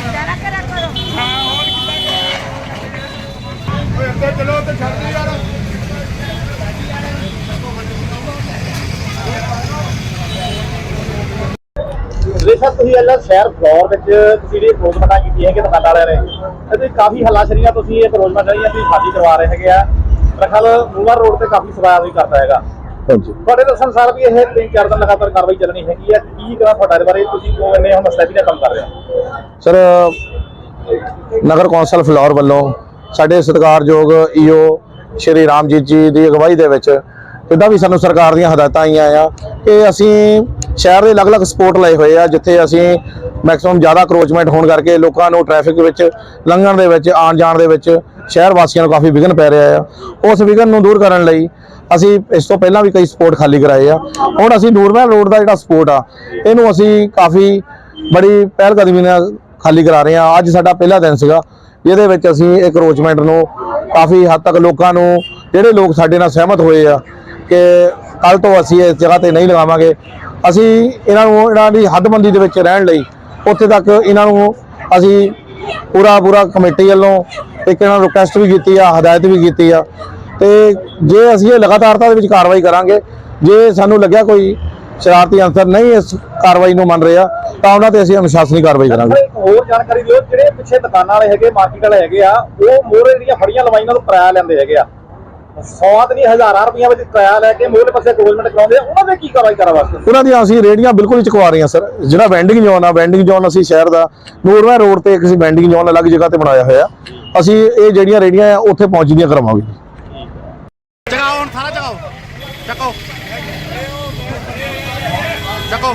ਇਦਾਂ ਨਾ ਕਰਿਆ ਕਰੋ ਜੀ ਸਰ ਤੁਸੀਂ ਅੱਲਾ ਸ਼ਹਿਰ ਫਲੋਰ ਵਿੱਚ ਤੁਸੀਂ ਜਿਹੜੀ ਅਰੇਂਜਮੈਂਟਾਂ ਕੀਤੀਆਂ ਕਿ ਦੁਕਾਨਾਂ ਵਾਲਿਆਂ ਨੇ ਇਹਦੇ ਕਾਫੀ ਹੱਲਾਸ਼ੇਰੀਆਂ ਤੁਸੀਂ ਇਹ ਅਰੇਂਜਮੈਂਟ ਜਿਹੜੀਆਂ ਤੁਸੀਂ ਸਾਡੀ ਕਰਵਾ ਰਹੇ ਹੈਗੇ ਆ। ਰਖਲ ਮੂਵਰ ਰੋਡ ਤੇ ਕਾਫੀ ਸਵਾਇਆ ਵੀ ਕਰਦਾ ਹੈਗਾ। ਹਾਂਜੀ। ਤੁਹਾਡੇ ਦੱਸਣ ਸਾਰ ਵੀ ਇਹ ਤਿੰਨ ਚਾਰ ਦਿਨ ਲਗਾਤਾਰ ਕਾਰਵਾਈ ਚੱਲਣੀ ਹੈਗੀ ਆ ਕੀ ਕਰਾਂ ਤੁਹਾਡਾ ਬਾਰੇ ਤੁਸੀਂ ਕਿਉਂ ਇੰਨੇ ਹੁਣ ਸਟੈਪੀ ਦਾ ਕੰਮ ਕਰ ਰਹੇ ਹੋ? ਸਰ ਨਗਰ ਕੌਂਸਲ ਫਲੋਰ ਵੱਲੋਂ ਸਾਡੇ ਸਤਿਕਾਰਯੋਗ ਈਓ ਸ਼੍ਰੀ ਰਾਮਜੀਤ ਜੀ ਦੀ ਅਗਵਾਈ ਦੇ ਵਿੱਚ ਜਿੱਦਾਂ ਵੀ ਸਾਨੂੰ ਸਰਕਾਰ ਦੀਆਂ ਹਦਾਇਤਾਂ ਆਈਆਂ ਆ ਕਿ ਅਸੀਂ ਸ਼ਹਿਰ ਦੇ ਅਲੱਗ-ਅਲੱਗ ਸਪੋਰਟ ਲਏ ਹੋਏ ਆ, ਜਿੱਥੇ ਅਸੀਂ ਮੈਕਸਿਮਮ ਜ਼ਿਆਦਾ ਕਰੋਚਮੈਂਟ ਹੋਣ ਕਰਕੇ ਲੋਕਾਂ ਨੂੰ ਟ੍ਰੈਫਿਕ ਵਿੱਚ, ਲੰਘਣ ਦੇ ਵਿੱਚ ਆਉਣ ਜਾਣ ਦੇ ਵਿੱਚ ਸ਼ਹਿਰ ਵਾਸੀਆਂ ਨੂੰ ਕਾਫੀ ਵਿਘਨ ਪੈ ਰਿਹਾ ਆ। ਉਸ ਵਿਘਨ ਨੂੰ ਦੂਰ ਕਰਨ ਲਈ ਅਸੀਂ ਇਸ ਤੋਂ ਪਹਿਲਾਂ ਵੀ ਕਈ ਸਪੋਰਟ ਖਾਲੀ ਕਰਾਏ ਆ। ਹੁਣ ਅਸੀਂ ਨੂਰਮਹਿਲ ਰੋਡ ਦਾ ਜਿਹੜਾ ਸਪੋਰਟ ਆ, ਇਹਨੂੰ ਅਸੀਂ ਕਾਫੀ ਬੜੀ ਪਹਿਲ ਕਦਮੀ ਨਾਲ ਖਾਲੀ ਕਰਾ ਰਹੇ ਆ। ਅੱਜ ਸਾਡਾ ਪਹਿਲਾ ਦਿਨ ਸੀਗਾ, ਜਿਹਦੇ ਵਿੱਚ ਅਸੀਂ ਇਹ ਕਰੋਚਮੈਂਟ ਨੂੰ ਕਾਫੀ ਹੱਦ ਤੱਕ ਲੋਕਾਂ ਨੂੰ, ਜਿਹੜੇ ਲੋਕ ਸਾਡੇ ਨਾਲ ਸਹਿਮਤ ਹੋਏ ਆ ਕਿ ਕੱਲ ਤੋਂ ਅਸੀਂ ਇਸ ਜਗ੍ਹਾ ਤੇ ਨਹੀਂ ਲਗਾਵਾਂਗੇ ਅਸੀਂ ਇਹਨਾਂ ਨੂੰ ਇਹਨਾਂ ਦੀ ਹੱਦਬੰਦੀ ਦੇ ਵਿੱਚ ਰਹਿਣ ਲਈ ਉੱਥੇ ਤੱਕ ਇਹਨਾਂ ਨੂੰ ਅਸੀਂ ਪੂਰਾ ਪੂਰਾ ਕਮੇਟੀ ਵੱਲੋਂ ਇੱਕ ਇਹਨਾਂ ਨੂੰ ਰਿਕੁਐਸਟ ਵੀ ਕੀਤੀ ਆ, ਹਦਾਇਤ ਵੀ ਕੀਤੀ ਆ। ਤੇ ਜੇ ਅਸੀਂ ਇਹ ਲਗਾਤਾਰਤਾ ਦੇ ਵਿੱਚ ਕਾਰਵਾਈ ਕਰਾਂਗੇ, ਜੇ ਸਾਨੂੰ ਲੱਗਿਆ ਕੋਈ ਸ਼ਰਾਰਤੀ ਅਨਸਰ ਨਹੀਂ ਇਸ ਕਾਰਵਾਈ ਨੂੰ ਮੰਨ ਰਿਹਾ, ਤਾਂ ਉਹਨਾਂ ਤੇ ਅਸੀਂ ਅਨੁਸ਼ਾਸਨੀ ਕਾਰਵਾਈ ਕਰਾਂਗੇ। ਇੱਕ ਹੋਰ ਜਾਣਕਾਰੀ ਦਿਓ, ਜਿਹੜੇ ਪਿੱਛੇ ਦੁਕਾਨਾਂ ਵਾਲੇ ਹੈਗੇ ਮਾਰਕੀਟ ਵਾਲੇ ਹੈਗੇ ਆ, ਉਹ ਮੋਹਰੇ ਜਿਹੜੀਆਂ ਫੜੀਆਂ ਲਵਾਈਆਂ ਤੋਂ ਕਿਰਾਇਆ ਲੈਂਦੇ ਹੈਗੇ ਆ। ਸੌਤ ਨਹੀਂ ਹਜ਼ਾਰਾਂ ਰੁਪਈਆ ਵਿੱਚ ਕਿਰਾਇਆ ਲੈ ਕੇ ਮੋਰੇ ਪਾਸੇ ਡਿਵੈਲਪਮੈਂਟ ਕਰਾਉਂਦੇ ਆ ਉਹਨਾਂ ਦੇ ਕੀ ਕਾਰਵਾਈ ਕਰਾ ਵਾਸਤੇ? ਉਹਨਾਂ ਦੀਆਂ ਅਸੀਂ ਰੇੜੀਆਂ ਬਿਲਕੁਲ ਹੀ ਚੁਕਵਾ ਰਹੇ ਹਾਂ ਸਰ। ਜਿਹੜਾ ਵੈਂਡਿੰਗ ਜ਼ੋਨ ਆ ਵੈਂਡਿੰਗ ਜ਼ੋਨ ਅਸੀਂ ਸ਼ਹਿਰ ਦਾ ਨੂਰਮਹਿ ਰੋਡ ਤੇ ਇੱਕ ਅਸੀਂ ਵੈਂਡਿੰਗ ਜ਼ੋਨ ਅਲੱਗ ਜਗ੍ਹਾ ਤੇ ਬਣਾਇਆ ਹੋਇਆ। ਅਸੀਂ ਇਹ ਜਿਹੜੀਆਂ ਰੇੜੀਆਂ ਆ ਉੱਥੇ ਪਹੁੰਚਦੀਆਂ ਕਰਵਾਵਾਂਗੇ ਜਗਾਓ ਹੁਣ ਸਾਰਾ ਜਗਾਓ। ਚੱਕੋ। ਚੱਕੋ।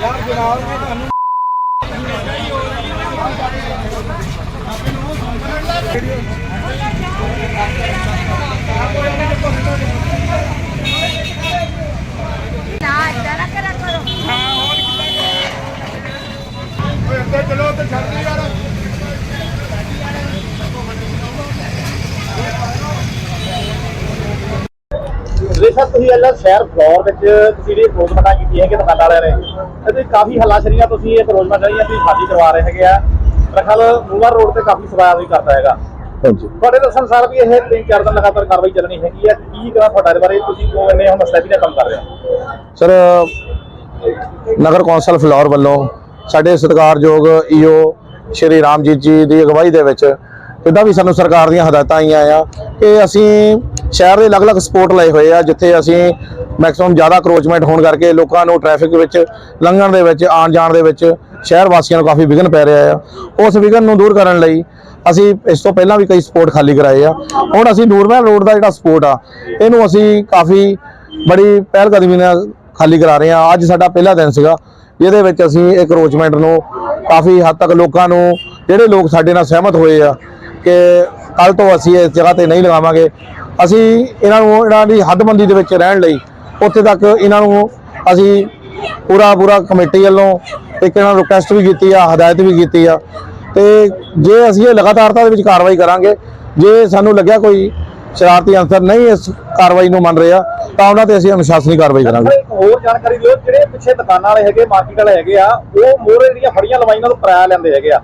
ਕਾਰਵਾਈ ਹੋਣੀ ਇੱਕ ਪਾਸੇ ਨਾ ਏਦਾਂ ਨਾ ਕਰਿਆ ਕਰੋ ਜਿਹੜੇ ਸਰ ਤੁਸੀਂ ਅੱਲਾ ਸ਼ਹਿਰ ਫਲੋਰ ਵਿੱਚ ਤੁਸੀਂ ਜਿਹੜੀ ਰੋਜ਼ਮਰਾ ਕੀਤੀ ਹੈ ਕਿ ਦੁਕਾਨਾਂ ਵਾਲਿਆਂ ਨੇ ਇਹਦੇ ਕਾਫੀ ਹੱਲਾਸ਼ਰੀਆਂ ਤੁਸੀਂ ਇੱਕ ਰੋਜ਼ਮਰਾ ਜਿਹੜੀਆਂ ਤੁਸੀਂ ਖਾਲੀ ਕਰਵਾ ਰਹੇ ਹੈਗੇ ਆ ਰਖਲ ਮੂਲਾ ਰੋਡ ਤੇ ਕਾਫੀ ਸਵਾਇਆ ਵੀ ਕਰਦਾ ਹੈਗਾ। ਹਾਂਜੀ। ਤੁਹਾਡੇ ਦੱਸਣ ਸਾਰ ਵੀ ਇਹ ਤਿੰਨ ਚਾਰ ਦਿਨ ਲਗਾਤਾਰ ਕਾਰਵਾਈ ਚੱਲਣੀ ਹੈਗੀ ਆ ਕੀ ਕਰਾਂ ਤੁਹਾਡਾ ਇਹਦੇ ਬਾਰੇ ਤੁਸੀਂ ਕਿਉਂ ਇੰਨੇ ਹੁਣ ਸਟੈਪੀ ਦਾ ਕੰਮ ਕਰ ਰਹੇ ਹੋ? ਸਰ ਨਗਰ ਕੌਂਸਲ ਫਲੋਰ ਵੱਲੋਂ ਸਾਡੇ ਸਤਿਕਾਰਯੋਗ ਈਓ ਸ਼੍ਰੀ ਰਾਮਜੀਤ ਜੀ ਦੀ ਅਗਵਾਈ ਦੇ ਵਿੱਚ ਜਿੱਦਾਂ ਵੀ ਸਾਨੂੰ ਸਰਕਾਰ ਦੀਆਂ ਹਦਾਇਤਾਂ ਆਈਆਂ ਆ ਕਿ ਅਸੀਂ ਸ਼ਹਿਰ ਦੇ ਅਲੱਗ-ਅਲੱਗ ਸਪੋਰਟ ਲਏ ਹੋਏ ਆ ਜਿੱਥੇ ਅਸੀਂ ਮੈਕਸਿਮਮ ਜ਼ਿਆਦਾ ਕਰੋਚਮੈਂਟ ਹੋਣ ਕਰਕੇ ਲੋਕਾਂ ਨੂੰ ਟ੍ਰੈਫਿਕ ਵਿੱਚ, ਲੰਘਣ ਦੇ ਵਿੱਚ, ਆਉਣ ਜਾਣ ਦੇ ਵਿੱਚ ਸ਼ਹਿਰ ਵਾਸੀਆਂ ਨੂੰ ਕਾਫੀ ਵਿਘਨ ਪੈ ਰਿਹਾ ਆ। ਉਸ ਵਿਘਨ ਨੂੰ ਦੂਰ ਕਰਨ ਲਈ ਅਸੀਂ ਇਸ ਤੋਂ ਪਹਿਲਾਂ ਵੀ ਕਈ ਸਪੋਰਟ ਖਾਲੀ ਕਰਾਏ ਆ। ਹੁਣ ਅਸੀਂ ਨੂਰਮਹਿਲ ਰੋਡ ਦਾ ਜਿਹੜਾ ਸਪੋਰਟ ਆ, ਇਹਨੂੰ ਅਸੀਂ ਕਾਫੀ ਬੜੀ ਪਹਿਲ ਕਦਮੀ ਨਾਲ ਖਾਲੀ ਕਰਾ ਰਹੇ ਆ। ਅੱਜ ਸਾਡਾ ਪਹਿਲਾ ਦਿਨ ਸੀਗਾ, ਜਿਹਦੇ ਵਿੱਚ ਅਸੀਂ ਇਹ ਕਰੋਚਮੈਂਟ ਨੂੰ ਕਾਫੀ ਹੱਦ ਤੱਕ ਲੋਕਾਂ ਨੂੰ, ਜਿਹੜੇ ਲੋਕ ਸਾਡੇ ਨਾਲ ਸਹਿਮਤ ਹੋਏ ਆ ਕਿ ਕੱਲ ਤੋਂ ਅਸੀਂ ਇਸ ਜਗ੍ਹਾ ਤੇ ਨਹੀਂ ਲਗਾਵਾਂਗੇ, ਅਸੀਂ ਇਹਨਾਂ ਨੂੰ, ਇਹਨਾਂ ਦੀ ਹੱਦਬੰਦੀ ਦੇ ਵਿੱਚ ਰਹਿਣ ਲਈ ਉੱਥੇ ਤੱਕ ਇਹਨਾਂ ਨੂੰ ਅਸੀਂ ਪੂਰਾ ਪੂਰਾ ਕਮੇਟੀ ਵੱਲੋਂ ਇੱਕ ਇਹਨਾਂ ਨੂੰ ਰਿਕੁਐਸਟ ਵੀ ਕੀਤੀ ਆ, ਹਦਾਇਤ ਵੀ ਕੀਤੀ ਆ। ਤੇ ਜੇ ਅਸੀਂ ਇਹ ਲਗਾਤਾਰਤਾ ਦੇ ਵਿੱਚ ਕਾਰਵਾਈ ਕਰਾਂਗੇ, ਜੇ ਸਾਨੂੰ ਲੱਗਿਆ ਕੋਈ ਸ਼ਰਾਰਤੀ ਅਨਸਰ ਨਹੀਂ ਇਸ ਕਾਰਵਾਈ ਨੂੰ ਮੰਨ ਰਿਹਾ ਤਾਂ ਉਹਨਾਂ ਤੇ ਅਸੀਂ ਅਨੁਸ਼ਾਸਨੀ ਕਾਰਵਾਈ ਕਰਾਂਗੇ। ਇੱਕ ਹੋਰ ਜਾਣਕਾਰੀ ਦਿਓ, ਜਿਹੜੇ ਪਿੱਛੇ ਦੁਕਾਨਾਂ ਵਾਲੇ ਹੈਗੇ ਮਾਰਕੀਟ ਵਾਲੇ ਹੈਗੇ ਆ, ਉਹ ਮੋਹਰੇ ਜਿਹੜੀਆਂ ਫੜੀਆਂ ਲਵਾਈਆਂ ਤੋਂ ਕਿਰਾਇਆ ਲੈਂਦੇ ਹੈਗੇ ਆ।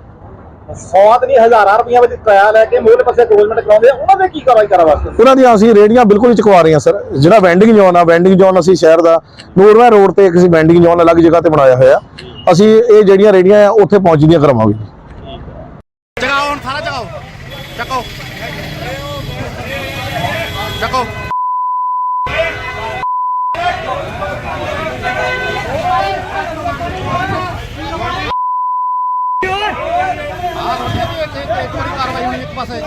ਸੌਤ ਨਹੀਂ, ਹਜ਼ਾਰਾਂ ਰੁਪਈਆ ਵਿੱਚ ਕਿਰਾਇਆ ਲੈ ਕੇ ਮੋਰੇ ਪਾਸੇ ਡਿਵੈਲਪਮੈਂਟ ਕਰਾਉਂਦੇ ਆ, ਉਹਨਾਂ ਦੇ ਕੀ ਕਾਰਵਾਈ ਕਰਾ ਵਾਸਤੇ? ਉਹਨਾਂ ਦੀਆਂ ਅਸੀਂ ਰੇੜੀਆਂ ਬਿਲਕੁਲ ਹੀ ਚੁਕਵਾ ਰਹੇ ਹਾਂ ਸਰ। ਜਿਹੜਾ ਵੈਂਡਿੰਗ ਜ਼ੋਨ ਆ ਵੈਂਡਿੰਗ ਜ਼ੋਨ ਅਸੀਂ ਸ਼ਹਿਰ ਦਾ ਨੂਰਮਹਿ ਰੋਡ ਤੇ ਇੱਕ ਅਸੀਂ ਵੈਂਡਿੰਗ ਜ਼ੋਨ ਅਲੱਗ ਜਗ੍ਹਾ ਤੇ ਬਣਾਇਆ ਹੋਇਆ। ਅਸੀਂ ਇਹ ਜਿਹੜੀਆਂ ਰੇੜੀਆਂ ਆ, ਉੱਥੇ ਪਹੁੰਚਦੀਆਂ ਕਰਵਾਵਾਂਗੇ ਜਗਾਓ ਹੁਣ ਸਾਰਾ ਜਗਾਓ ਚੱਕੋ ਚੱਕੋ ਆਹ ਰੋਟੀਆਂ ਵੀ ਇੱਥੇ ਇੱਥੇ ਇੱਕ ਵਾਰੀ ਕਾਰਵਾਈ ਹੋਣੀ ਇੱਕ ਪਾਸੇ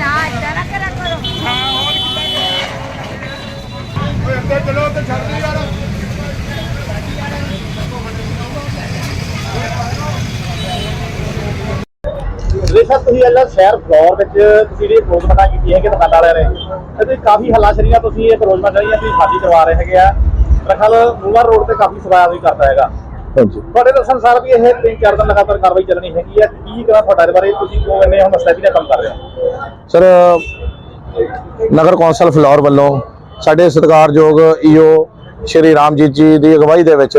ਨਾ ਏਦਾਂ ਨਾ ਕਰੋ ਤੁਸੀਂ ਅੱਲਾ ਸ਼ਹਿਰ ਫਲੋਰ ਵਿੱਚ ਤੁਸੀਂ ਜਿਹੜੀ ਰੋਜ਼ਮਰਾ ਕੀਤੀ ਹੈ ਕਿ ਦੁਕਾਨਾਂ ਵਾਲਿਆਂ ਨੇ ਤੇ ਤੁਸੀਂ ਕਾਫੀ ਹੱਲਾਸ਼ੇਰੀਆਂ ਤੁਸੀਂ ਇੱਕ ਰੋਜ਼ਮਰਾ ਜਿਹੜੀਆਂ ਤੁਸੀਂ ਖਾਲੀ ਕਰਵਾ ਰਹੇ ਹੈਗੇ ਆ। ਮੇਰਾ ਖਿਆਲ ਮੂਲਾ ਰੋਡ ਤੇ ਕਾਫੀ ਸਵਾਇਆ ਵੀ ਕਰਦਾ ਹੈਗਾ। ਹਾਂਜੀ। ਤੁਹਾਡੇ ਦੱਸਣ ਸਾਰ ਵੀ ਇਹ ਤਿੰਨ ਚਾਰ ਦਿਨ ਲਗਾਤਾਰ ਕਾਰਵਾਈ ਚੱਲਣੀ ਹੈਗੀ ਹੈ ਕੀ ਕਰਾਂ ਤੁਹਾਡਾ ਇਹਦੇ ਬਾਰੇ ਤੁਸੀਂ ਕਿਉਂ ਇੰਨੇ ਹੁਣ ਮਸਲੇ ਦਾ ਕੰਮ ਕਰ ਰਹੇ ਹੋ ਸਰ ਨਗਰ ਕੌਂਸਲ ਫਲੋਰ ਵੱਲੋਂ ਸਾਡੇ ਸਤਿਕਾਰਯੋਗ ਈਓ ਸ਼੍ਰੀ ਰਾਮਜੀਤ ਜੀ ਦੀ ਅਗਵਾਈ ਦੇ ਵਿੱਚ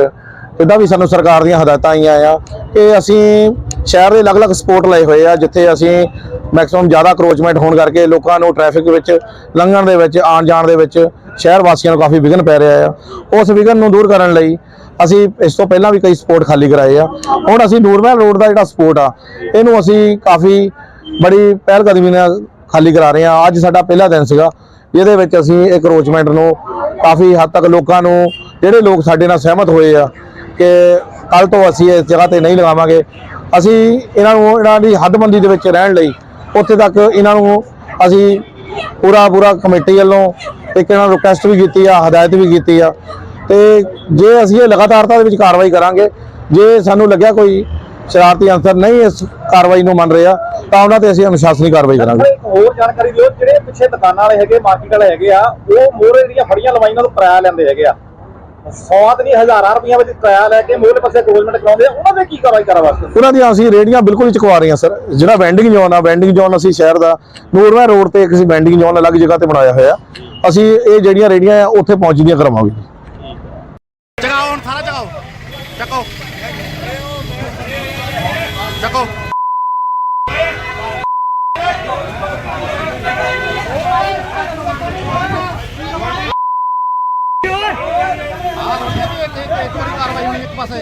ਜਿੱਦਾਂ ਵੀ ਸਾਨੂੰ ਸਰਕਾਰ ਦੀਆਂ ਹਦਾਇਤਾਂ ਆਈਆਂ ਆ ਕਿ ਅਸੀਂ ਸ਼ਹਿਰ ਦੇ ਅਲੱਗ-ਅਲੱਗ ਸਪੋਰਟ ਲਏ ਹੋਏ ਆ, ਜਿੱਥੇ ਅਸੀਂ ਮੈਕਸਿਮਮ ਜ਼ਿਆਦਾ ਕਰੋਚਮੈਂਟ ਹੋਣ ਕਰਕੇ ਲੋਕਾਂ ਨੂੰ ਟ੍ਰੈਫਿਕ ਵਿੱਚ, ਲੰਘਣ ਦੇ ਵਿੱਚ ਆਉਣ ਜਾਣ ਦੇ ਵਿੱਚ ਸ਼ਹਿਰ ਵਾਸੀਆਂ ਨੂੰ ਕਾਫੀ ਵਿਘਨ ਪੈ ਰਿਹਾ ਆ। ਉਸ ਵਿਘਨ ਨੂੰ ਦੂਰ ਕਰਨ ਲਈ ਅਸੀਂ ਇਸ ਤੋਂ ਪਹਿਲਾਂ ਵੀ ਕਈ ਸਪੋਰਟ ਖਾਲੀ ਕਰਾਏ ਆ। ਹੁਣ ਅਸੀਂ ਨੂਰਮਹਿਲ ਰੋਡ ਦਾ ਜਿਹੜਾ ਸਪੋਰਟ ਆ, ਇਹਨੂੰ ਅਸੀਂ ਕਾਫੀ ਬੜੀ ਪਹਿਲ ਕਦਮੀ ਨਾਲ ਖਾਲੀ ਕਰਾ ਰਹੇ ਹਾਂ ਅੱਜ ਸਾਡਾ ਪਹਿਲਾ ਦਿਨ ਸੀਗਾ, ਜਿਹਦੇ ਵਿੱਚ ਅਸੀਂ ਇਹ ਕਰੋਚਮੈਂਟ ਨੂੰ ਕਾਫੀ ਹੱਦ ਤੱਕ ਲੋਕਾਂ ਨੂੰ, ਜਿਹੜੇ ਲੋਕ ਸਾਡੇ ਨਾਲ ਸਹਿਮਤ ਹੋਏ ਆ ਕਿ ਕੱਲ ਤੋਂ ਅਸੀਂ ਇਸ ਜਗ੍ਹਾ ਤੇ ਨਹੀਂ ਲਗਾਵਾਂਗੇ। ਅਸੀਂ ਇਹਨਾਂ ਨੂੰ, ਇਹਨਾਂ ਦੀ ਹੱਦਬੰਦੀ ਦੇ ਵਿੱਚ ਰਹਿਣ ਲਈ ਉੱਥੇ ਤੱਕ ਇਹਨਾਂ ਨੂੰ ਅਸੀਂ ਪੂਰਾ ਪੂਰਾ ਕਮੇਟੀ ਵੱਲੋਂ ਇੱਕ ਇਹਨਾਂ ਨੂੰ ਰਿਕੁਐਸਟ ਵੀ ਕੀਤੀ ਆ, ਹਦਾਇਤ ਵੀ ਕੀਤੀ ਆ। ਤੇ ਜੇ ਅਸੀਂ ਇਹ ਲਗਾਤਾਰਤਾ ਦੇ ਵਿੱਚ ਕਾਰਵਾਈ ਕਰਾਂਗੇ, ਜੇ ਸਾਨੂੰ ਲੱਗਿਆ ਕੋਈ ਸ਼ਰਾਰਤੀ ਅਨਸਰ ਨਹੀਂ ਇਸ ਕਾਰਵਾਈ ਨੂੰ ਮੰਨ ਰਿਹਾ, ਤਾਂ ਉਹਨਾਂ ਤੇ ਅਸੀਂ ਅਨੁਸ਼ਾਸਨੀ ਕਾਰਵਾਈ ਕਰਾਂਗੇ। ਹੋਰ ਜਾਣਕਾਰੀ ਦਿਓ, ਜਿਹੜੇ ਪਿੱਛੇ ਦੁਕਾਨਾਂ ਵਾਲੇ ਹੈਗੇ, ਮਾਰਕੀਟ ਵਾਲੇ ਹੈਗੇ ਆ, ਉਹ ਮੋਹਰੇ ਜਿਹੜੀਆਂ ਫੜੀਆਂ ਲਵਾਈਆਂ ਤੋਂ ਕਿਰਾਇਆ ਲੈਂਦੇ ਹੈਗੇ ਆ। ਸੌ ਤੇ ਨਹੀਂ, ਹਜ਼ਾਰਾਂ ਰੁਪਈਆ ਵਿੱਚ ਕਿਰਾਇਆ ਲੈ ਕੇ ਮੋਹਰੇ ਪਾਸੇ ਗਵਰਨਮੈਂਟ ਕਰਾਉਂਦੇ ਆ, ਉਹਨਾਂ ਦੇ ਕੀ ਕਾਰਵਾਈ ਕਰਾ ਵਾਸਤੇ? ਉਹਨਾਂ ਦੀਆਂ ਅਸੀਂ ਰੇੜੀਆਂ ਬਿਲਕੁਲ ਹੀ ਚੁਕਵਾ ਰਹੇ ਹਾਂ ਸਰ। ਜਿਹੜਾ ਵੈਂਡਿੰਗ ਜ਼ੋਨ ਆ ਵੈਂਡਿੰਗ ਜ਼ੋਨ ਅਸੀਂ ਸ਼ਹਿਰ ਦਾ ਨੂਰਮਹਿ ਰੋਡ ਤੇ ਇੱਕ ਅਸੀਂ ਵੈਂਡਿੰਗ ਜ਼ੋਨ ਅਲੱਗ ਜਗ੍ਹਾ ਤੇ ਬਣਾਇਆ ਹੋਇਆ। ਅਸੀਂ ਇਹ ਜਿਹੜੀਆਂ ਰੇੜੀਆਂ ਆ, ਉੱਥੇ ਪਹੁੰਚਦੀਆਂ ਕਰਵਾਵਾਂਗੇ ਜੀ ਜਗਾਓ ਹੁਣ ਸਾਰਾ ਜਗਾਓ ਚੱਕੋ ਚੱਕੋ ਆਹ ਰੋਟੇ ਵੀ ਇੱਕ ਇੱਕ ਇੱਕ ਵਾਰੀ ਕਾਰਵਾਈ ਹੋਣੀ ਇੱਕ ਪਾਸੇ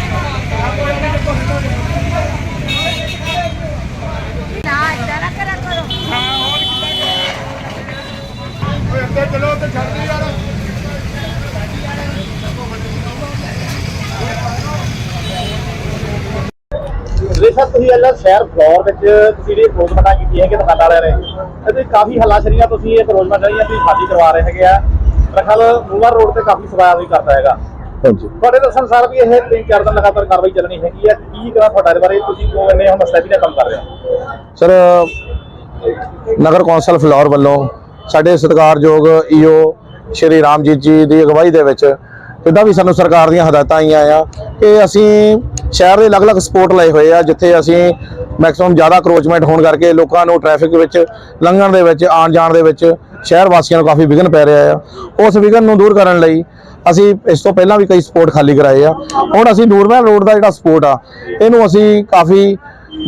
ਨਾ ਏਦਾਂ ਨਾ ਕਰਿਆ ਕਰੋ ਰੇਸ਼ਾ ਤੁਸੀਂ ਅੱਲਾ ਸ਼ਹਿਰ ਫਲੋਰ ਵਿੱਚ ਤੁਸੀਂ ਜਿਹੜੀ ਰੋਜ਼ਮਰਾ ਕੀਤੀ ਹੈ ਕਿ ਦੁਕਾਨਾਂ ਵਾਲਿਆਂ ਨੇ ਤੇ ਤੁਸੀਂ ਕਾਫੀ ਹੱਲਾਸ਼ੇਰੀਆਂ ਤੁਸੀਂ ਇੱਕ ਰੋਜ਼ਮਰਾ ਜਿਹੜੀਆਂ ਤੁਸੀਂ ਖਾਲੀ ਕਰਵਾ ਰਹੇ ਹੈਗੇ ਆ। ਮੇਰਾ ਖਿਆਲ ਮੂਲਾ ਰੋਡ ਤੇ ਕਾਫੀ ਸਵਾਇਆ ਵੀ ਕਰਦਾ ਹੈਗਾ। ਹਾਂਜੀ। ਤੁਹਾਡੇ ਦੱਸਣ ਸਾਰ ਵੀ ਇਹ ਤਿੰਨ ਚਾਰ ਦਿਨ ਲਗਾਤਾਰ ਕਾਰਵਾਈ ਚੱਲਣੀ ਹੈਗੀ ਹੈ ਕੀ ਕਰਾਂ ਤੁਹਾਡਾ ਇਹਦੇ ਬਾਰੇ? ਤੁਸੀਂ ਕਿਉਂ ਇੰਨੇ ਹੁਣ ਮਸਲੇ ਦਾ ਕੰਮ ਕਰ ਰਹੇ ਹੋ? ਸਰ ਨਗਰ ਕੌਂਸਲ ਫਲੋਰ ਵੱਲੋਂ ਸਾਡੇ ਸਤਿਕਾਰਯੋਗ ਈਓ ਸ਼੍ਰੀ ਰਾਮਜੀਤ ਜੀ ਦੀ ਅਗਵਾਈ ਦੇ ਵਿੱਚ ਜਿੱਦਾਂ ਵੀ ਸਾਨੂੰ ਸਰਕਾਰ ਦੀਆਂ ਹਦਾਇਤਾਂ ਆਈਆਂ ਆ ਕਿ ਅਸੀਂ ਸ਼ਹਿਰ ਦੇ ਅਲੱਗ-ਅਲੱਗ ਸਪੋਰਟ ਲਏ ਹੋਏ ਆ, ਜਿੱਥੇ ਅਸੀਂ ਮੈਕਸਿਮਮ ਜ਼ਿਆਦਾ ਕਰੋਚਮੈਂਟ ਹੋਣ ਕਰਕੇ ਲੋਕਾਂ ਨੂੰ ਟ੍ਰੈਫਿਕ ਵਿੱਚ, ਲੰਘਣ ਦੇ ਵਿੱਚ ਆਉਣ ਜਾਣ ਦੇ ਵਿੱਚ ਸ਼ਹਿਰ ਵਾਸੀਆਂ ਨੂੰ ਕਾਫੀ ਵਿਘਨ ਪੈ ਰਿਹਾ ਆ। ਉਸ ਵਿਘਨ ਨੂੰ ਦੂਰ ਕਰਨ ਲਈ ਅਸੀਂ ਇਸ ਤੋਂ ਪਹਿਲਾਂ ਵੀ ਕਈ ਸਪੋਰਟ ਖਾਲੀ ਕਰਾਏ ਆ। ਹੁਣ ਅਸੀਂ ਨੂਰਮਹਿਲ ਰੋਡ ਦਾ ਜਿਹੜਾ ਸਪੋਰਟ ਆ, ਇਹਨੂੰ ਅਸੀਂ ਕਾਫੀ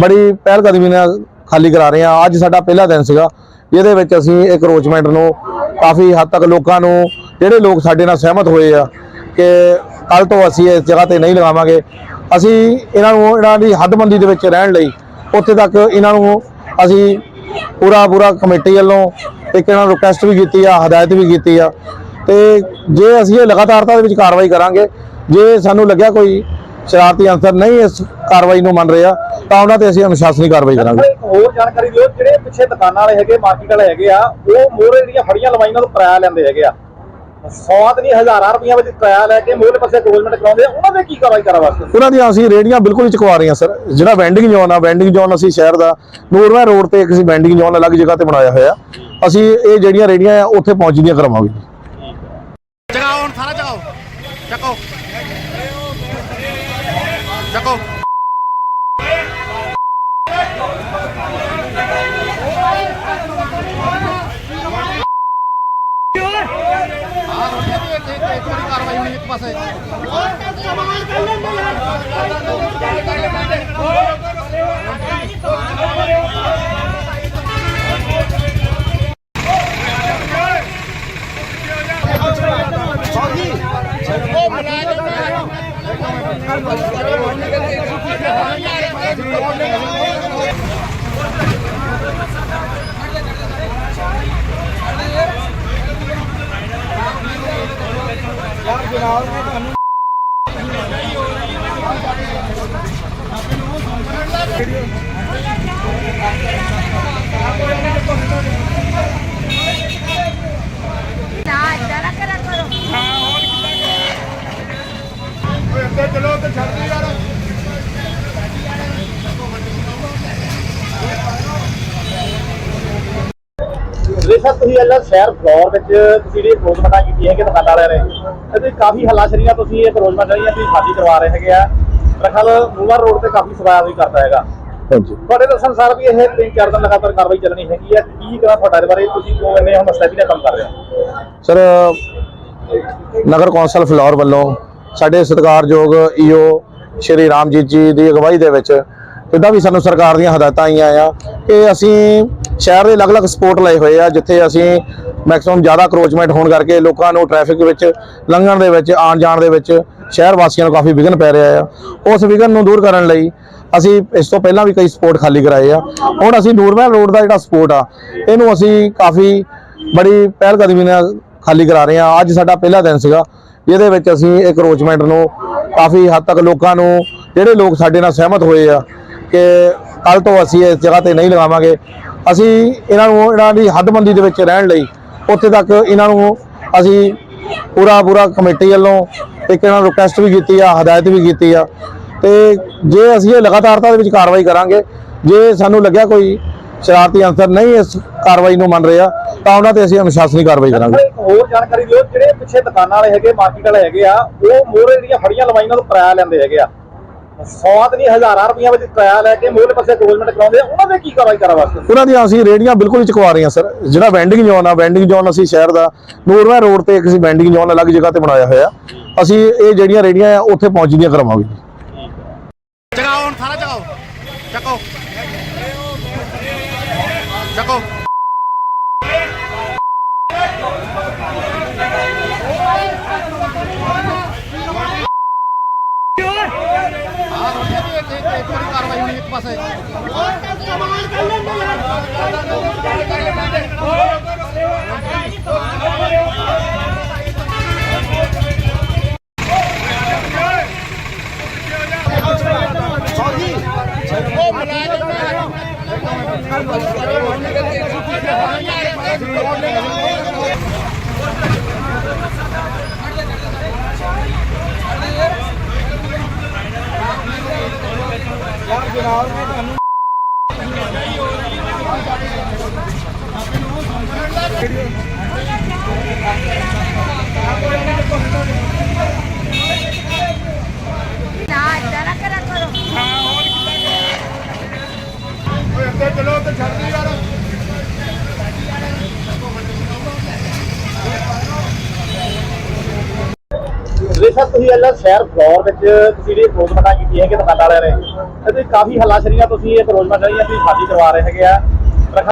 ਬੜੀ ਪਹਿਲ ਕਦਮੀ ਨਾਲ ਖਾਲੀ ਕਰਾ ਰਹੇ ਹਾਂ ਅੱਜ ਸਾਡਾ ਪਹਿਲਾ ਦਿਨ ਸੀਗਾ। ਜਿਹਦੇ ਵਿੱਚ ਅਸੀਂ ਇਹ ਕਰੋਚਮੈਂਟ ਨੂੰ ਕਾਫੀ ਹੱਦ ਤੱਕ ਲੋਕਾਂ ਨੂੰ, ਜਿਹੜੇ ਲੋਕ ਸਾਡੇ ਨਾਲ ਸਹਿਮਤ ਹੋਏ ਆ ਕਿ ਕੱਲ ਤੋਂ ਅਸੀਂ ਇਸ ਜਗ੍ਹਾ ਤੇ ਨਹੀਂ ਲਗਾਵਾਂਗੇ, ਅਸੀਂ ਇਹਨਾਂ ਨੂੰ ਇਹਨਾਂ ਦੀ ਹੱਦਬੰਦੀ ਦੇ ਵਿੱਚ ਰਹਿਣ ਲਈ ਉੱਥੇ ਤੱਕ ਇਹਨਾਂ ਨੂੰ ਅਸੀਂ ਪੂਰਾ ਪੂਰਾ ਕਮੇਟੀ ਵੱਲੋਂ ਇੱਕ ਇਹਨਾਂ ਨੂੰ ਰਿਕੁਐਸਟ ਵੀ ਕੀਤੀ ਆ, ਹਦਾਇਤ ਵੀ ਕੀਤੀ ਆ ਤੇ ਜੇ ਅਸੀਂ ਇਹ ਲਗਾਤਾਰਤਾ ਦੇ ਵਿੱਚ ਕਾਰਵਾਈ ਕਰਾਂਗੇ, ਜੇ ਸਾਨੂੰ ਲੱਗਿਆ ਕੋਈ ਸ਼ਰਾਰਤੀ ਅਨਸਰ ਨਹੀਂ ਇਸ ਕਾਰਵਾਈ ਨੂੰ ਮੰਨ ਰਿਹਾ ਤਾਂ ਉਹਨਾਂ ਤੇ ਅਸੀਂ ਅਨੁਸ਼ਾਸਨੀ ਕਾਰਵਾਈ ਕਰਾਂਗੇ। ਹੋਰ ਜਾਣਕਾਰੀ ਦਿਓ ਜਿਹੜੇ ਪਿੱਛੇ ਦੁਕਾਨਾਂ ਵਾਲੇ ਹੈਗੇ ਮਾਰਕੀਟ ਵਾਲੇ ਹੈਗੇ ਆ ਉਹ ਮੋਹਰੇ ਜਿਹੜੀਆਂ ਫੜੀਆਂ ਲਵਾਈਆਂ ਤੋਂ ਕਿਰਾਇਆ ਲੈਂਦੇ ਹੈਗੇ ਆ। ਸੌ ਤੇ ਨਹੀਂ ਹਜ਼ਾਰਾਂ ਰੁਪਈਆ ਵਿੱਚ ਕਿਰਾਇਆ ਲੈ ਕੇ ਮੋਹਰੇ ਪਾਸੇ ਗਵਰਨਮੈਂਟ ਕਰਾਉਂਦੇ ਆ ਉਹਨਾਂ ਦੇ ਕੀ ਕਾਰਵਾਈ ਕਰਾ ਵਾਸਤੇ? ਉਹਨਾਂ ਦੀਆਂ ਅਸੀਂ ਰੇੜੀਆਂ ਬਿਲਕੁਲ ਹੀ ਚੁਕਵਾ ਰਹੇ ਹਾਂ ਸਰ। ਜਿਹੜਾ ਵੈਂਡਿੰਗ ਜ਼ੋਨ ਆ ਵੈਂਡਿੰਗ ਜ਼ੋਨ ਅਸੀਂ ਸ਼ਹਿਰ ਦਾ ਨੂਰਮਹਿ ਰੋਡ ਤੇ ਇੱਕ ਅਸੀਂ ਵੈਂਡਿੰਗ ਜ਼ੋਨ ਅਲੱਗ ਜਗ੍ਹਾ ਤੇ ਬਣਾਇਆ ਹੋਇਆ। ਅਸੀਂ ਇਹ ਜਿਹੜੀਆਂ ਰੇੜੀਆਂ ਆ ਉੱਥੇ ਪਹੁੰਚਦੀਆਂ ਕਰਵਾਵਾਂਗੇ ಯಾರ ਤੁਸੀਂ ਅੱਲਾ ਸ਼ਹਿਰ ਫਲੋਰ ਵਿੱਚ ਤੁਸੀਂ ਇਹ ਪ੍ਰੋਗਰਾਮਾਂ ਕੀਤੀ ਹੈ ਕਿ ਦੁਕਾਨ ਵਾਲਿਆਂ ਨੇ ਤੇ ਤੁਸੀਂ ਕਾਫੀ ਹੱਲਾਸ਼ਰੀਆਂ ਤੁਸੀਂ ਇਹ ਪ੍ਰੋਗਰਾਮਾਂ ਜਿਹੜੀਆਂ ਤੁਸੀਂ ਸਾਡੀ ਕਰਵਾ ਰਹੇ ਹੈਗੇ ਆ। ਰਖਲ ਮੂਵਰ ਰੋਡ ਤੇ ਕਾਫੀ ਸਵਾਇਆ ਵੀ ਕਰਦਾ ਹੈਗਾ। ਹਾਂਜੀ। ਤੁਹਾਡੇ ਦੱਸਣ ਸਰ ਵੀ ਇਹ ਤਿੰਨ ਚਾਰ ਦਿਨ ਲਗਾਤਾਰ ਕਾਰਵਾਈ ਚੱਲਣੀ ਹੈਗੀ ਆ। ਕੀ ਕਰਾ ਤੁਹਾਡਾ ਦੇ ਬਾਰੇ? ਤੁਸੀਂ ਕਿਉਂ ਇੰਨੇ ਹੁਣ ਸਟੈਪ ਨਾਲ ਕੰਮ ਕਰ ਰਹੇ ਸਰ ਨਗਰ ਕੌਂਸਲ ਫਲੋਰ ਵੱਲੋਂ ਸਾਡੇ ਸਤਿਕਾਰਯੋਗ ਈਓ ਸ਼੍ਰੀ ਰਾਮਜੀਤ ਜੀ ਦੀ ਅਗਵਾਈ ਦੇ ਵਿੱਚ ਜਿੱਦਾਂ ਵੀ ਸਾਨੂੰ ਸਰਕਾਰ ਦੀਆਂ ਹਦਾਇਤਾਂ ਆਈਆਂ ਆ ਕਿ ਅਸੀਂ ਸ਼ਹਿਰ ਦੇ ਅਲੱਗ-ਅਲੱਗ ਸਪੋਰਟ ਲਏ ਹੋਏ ਆ, ਜਿੱਥੇ ਅਸੀਂ ਮੈਕਸਿਮਮ ਜ਼ਿਆਦਾ ਕਰੋਚਮੈਂਟ ਹੋਣ ਕਰਕੇ ਲੋਕਾਂ ਨੂੰ ਟ੍ਰੈਫਿਕ ਵਿੱਚ, ਲੰਘਣ ਦੇ ਵਿੱਚ ਆਉਣ ਜਾਣ ਦੇ ਵਿੱਚ ਸ਼ਹਿਰ ਵਾਸੀਆਂ ਨੂੰ ਕਾਫੀ ਵਿਘਨ ਪੈ ਰਿਹਾ ਆ। ਉਸ ਵਿਘਨ ਨੂੰ ਦੂਰ ਕਰਨ ਲਈ ਅਸੀਂ ਇਸ ਤੋਂ ਪਹਿਲਾਂ ਵੀ ਕਈ ਸਪੋਰਟ ਖਾਲੀ ਕਰਾਏ ਆ। ਹੁਣ ਅਸੀਂ ਨੂਰਮਹਿਲ ਰੋਡ ਦਾ ਜਿਹੜਾ ਸਪੋਰਟ ਆ, ਇਹਨੂੰ ਅਸੀਂ ਕਾਫੀ ਬੜੀ ਪਹਿਲ ਕਦਮੀ ਨਾਲ ਖਾਲੀ ਕਰਾ ਰਹੇ ਹਾਂ ਅੱਜ ਸਾਡਾ ਪਹਿਲਾ ਦਿਨ ਸੀਗਾ। ਜਿਹਦੇ ਵਿੱਚ ਅਸੀਂ ਇਹ ਕਰੋਚਮੈਂਟ ਨੂੰ ਕਾਫੀ ਹੱਦ ਤੱਕ ਲੋਕਾਂ ਨੂੰ, ਜਿਹੜੇ ਲੋਕ ਸਾਡੇ ਨਾਲ ਸਹਿਮਤ ਹੋਏ ਆ ਕਿ ਕੱਲ ਤੋਂ ਅਸੀਂ ਇਸ ਜਗ੍ਹਾ ਤੇ ਨਹੀਂ ਲਗਾਵਾਂਗੇ, ਅਸੀਂ ਇਹਨਾਂ ਨੂੰ, ਇਹਨਾਂ ਦੀ ਹੱਦਬੰਦੀ ਦੇ ਵਿੱਚ ਰਹਿਣ ਲਈ ਉੱਥੇ ਤੱਕ ਇਹਨਾਂ ਨੂੰ ਅਸੀਂ ਪੂਰਾ ਪੂਰਾ ਕਮੇਟੀ ਵੱਲੋਂ ਇੱਕ ਇਹਨਾਂ ਨੂੰ ਰਿਕੁਐਸਟ ਵੀ ਕੀਤੀ ਆ, ਹਦਾਇਤ ਵੀ ਕੀਤੀ ਆ। ਤੇ ਜੇ ਅਸੀਂ ਇਹ ਲਗਾਤਾਰਤਾ ਦੇ ਵਿੱਚ ਕਾਰਵਾਈ ਕਰਾਂਗੇ, ਜੇ ਸਾਨੂੰ ਲੱਗਿਆ ਕੋਈ ਸ਼ਰਾਰਤੀ ਅਨਸਰ ਨਹੀਂ ਇਸ ਕਾਰਵਾਈ ਨੂੰ ਮੰਨ ਰਿਹਾ ਤਾਂ ਉਹਨਾਂ ਤੇ ਅਸੀਂ ਅਨੁਸ਼ਾਸਨੀ ਕਾਰਵਾਈ ਕਰਾਂਗੇ। ਹੋਰ ਜਾਣਕਾਰੀ ਦਿਓ ਜਿਹੜੇ ਪਿੱਛੇ ਦੁਕਾਨਾਂ ਵਾਲੇ ਹੈਗੇ ਮਾਰਕੀਟ ਵਾਲੇ ਹੈਗੇ ਆ ਉਹ ਮੋਰੇ ਜਿਹੜੀਆਂ ਫੜੀਆਂ ਲਵਾਈਆਂ ਤੋਂ ਕਿਰਾਇਆ ਲੈਂਦੇ ਹੈਗੇ ਆ। ਸੌਆਂ ਤੇ ਨਹੀਂ ਹਜ਼ਾਰਾਂ ਰੁਪਈਆ ਵਿੱਚ ਕਿਰਾਇਆ ਲੈ ਕੇ ਮੋਰੇ ਪਾਸੇ ਡਿਵੈਲਪਮੈਂਟ ਕਰਾਉਂਦੇ ਆ ਉਹਨਾਂ ਦੇ ਕੀ ਕਾਰਵਾਈ ਕਰਾ ਵਾਸਤੇ? ਉਹਨਾਂ ਦੀਆਂ ਅਸੀਂ ਰੇੜੀਆਂ ਬਿਲਕੁਲ ਹੀ ਚੁਕਵਾ ਰਹੇ ਹਾਂ ਸਰ। ਜਿਹੜਾ ਵੈਂਡਿੰਗ ਜ਼ੋਨ ਆ ਵੈਂਡਿੰਗ ਜ਼ੋਨ ਅਸੀਂ ਸ਼ਹਿਰ ਦਾ ਨੂਰਵਾ ਰੋਡ ਤੇ ਇੱਕ ਅਸੀਂ ਵੈਂਡਿੰਗ ਜ਼ੋਨ ਅਲੱਗ ਜਗ੍ਹਾ ਤੇ ਬਣਾਇਆ ਹੋਇਆ। ਅਸੀਂ ਇਹ ਜਿਹੜੀਆਂ ਰੇੜੀਆਂ ਆ ਉੱਥੇ ਪਹੁੰਚਦੀਆਂ ਕਰਾਵਾਂਗੇ ਜਗਾਓ ਹੁਣ ਸਾਰਾ ਜਗਾਓ ਚੱਕੋ ਚੱਕੋ ਆਹ ਰੋਟੀ ਵੀ ਇੱਕ ਇੱਕ ਇੱਕ ਵਾਰੀ ਕਾਰਵਾਈ ਹੋਣੀ ਇੱਕ ਪਾਸੇ ਨਾ ਇਦਾਂ ਨਾ ਕਰਿਆ ਕਰੋ ਬੇਸ਼ੱਕ ਤੁਸੀਂ ਅੱਲਾ ਸ਼ਹਿਰ ਫਲੋਰ ਵਿੱਚ ਤੁਸੀਂ ਜਿਹੜੀ ਰੋਜ਼ਮਰਾ ਕੀਤੀ ਹੈ ਕਿ ਦੁਕਾਨਾਂ ਵਾਲਿਆਂ ਨੇ। ਤੇ ਕਾਫੀ ਹੱਲਾਸ਼ਰੀਆਂ ਤੁਸੀਂ ਇਹ ਰੋਜ਼ਮਰਾ ਜਿਹੜੀਆਂ ਤੁਸੀਂ ਸਾਡੀ ਕਰਵਾ ਰਹੇ ਹੈਗੇ ਆ।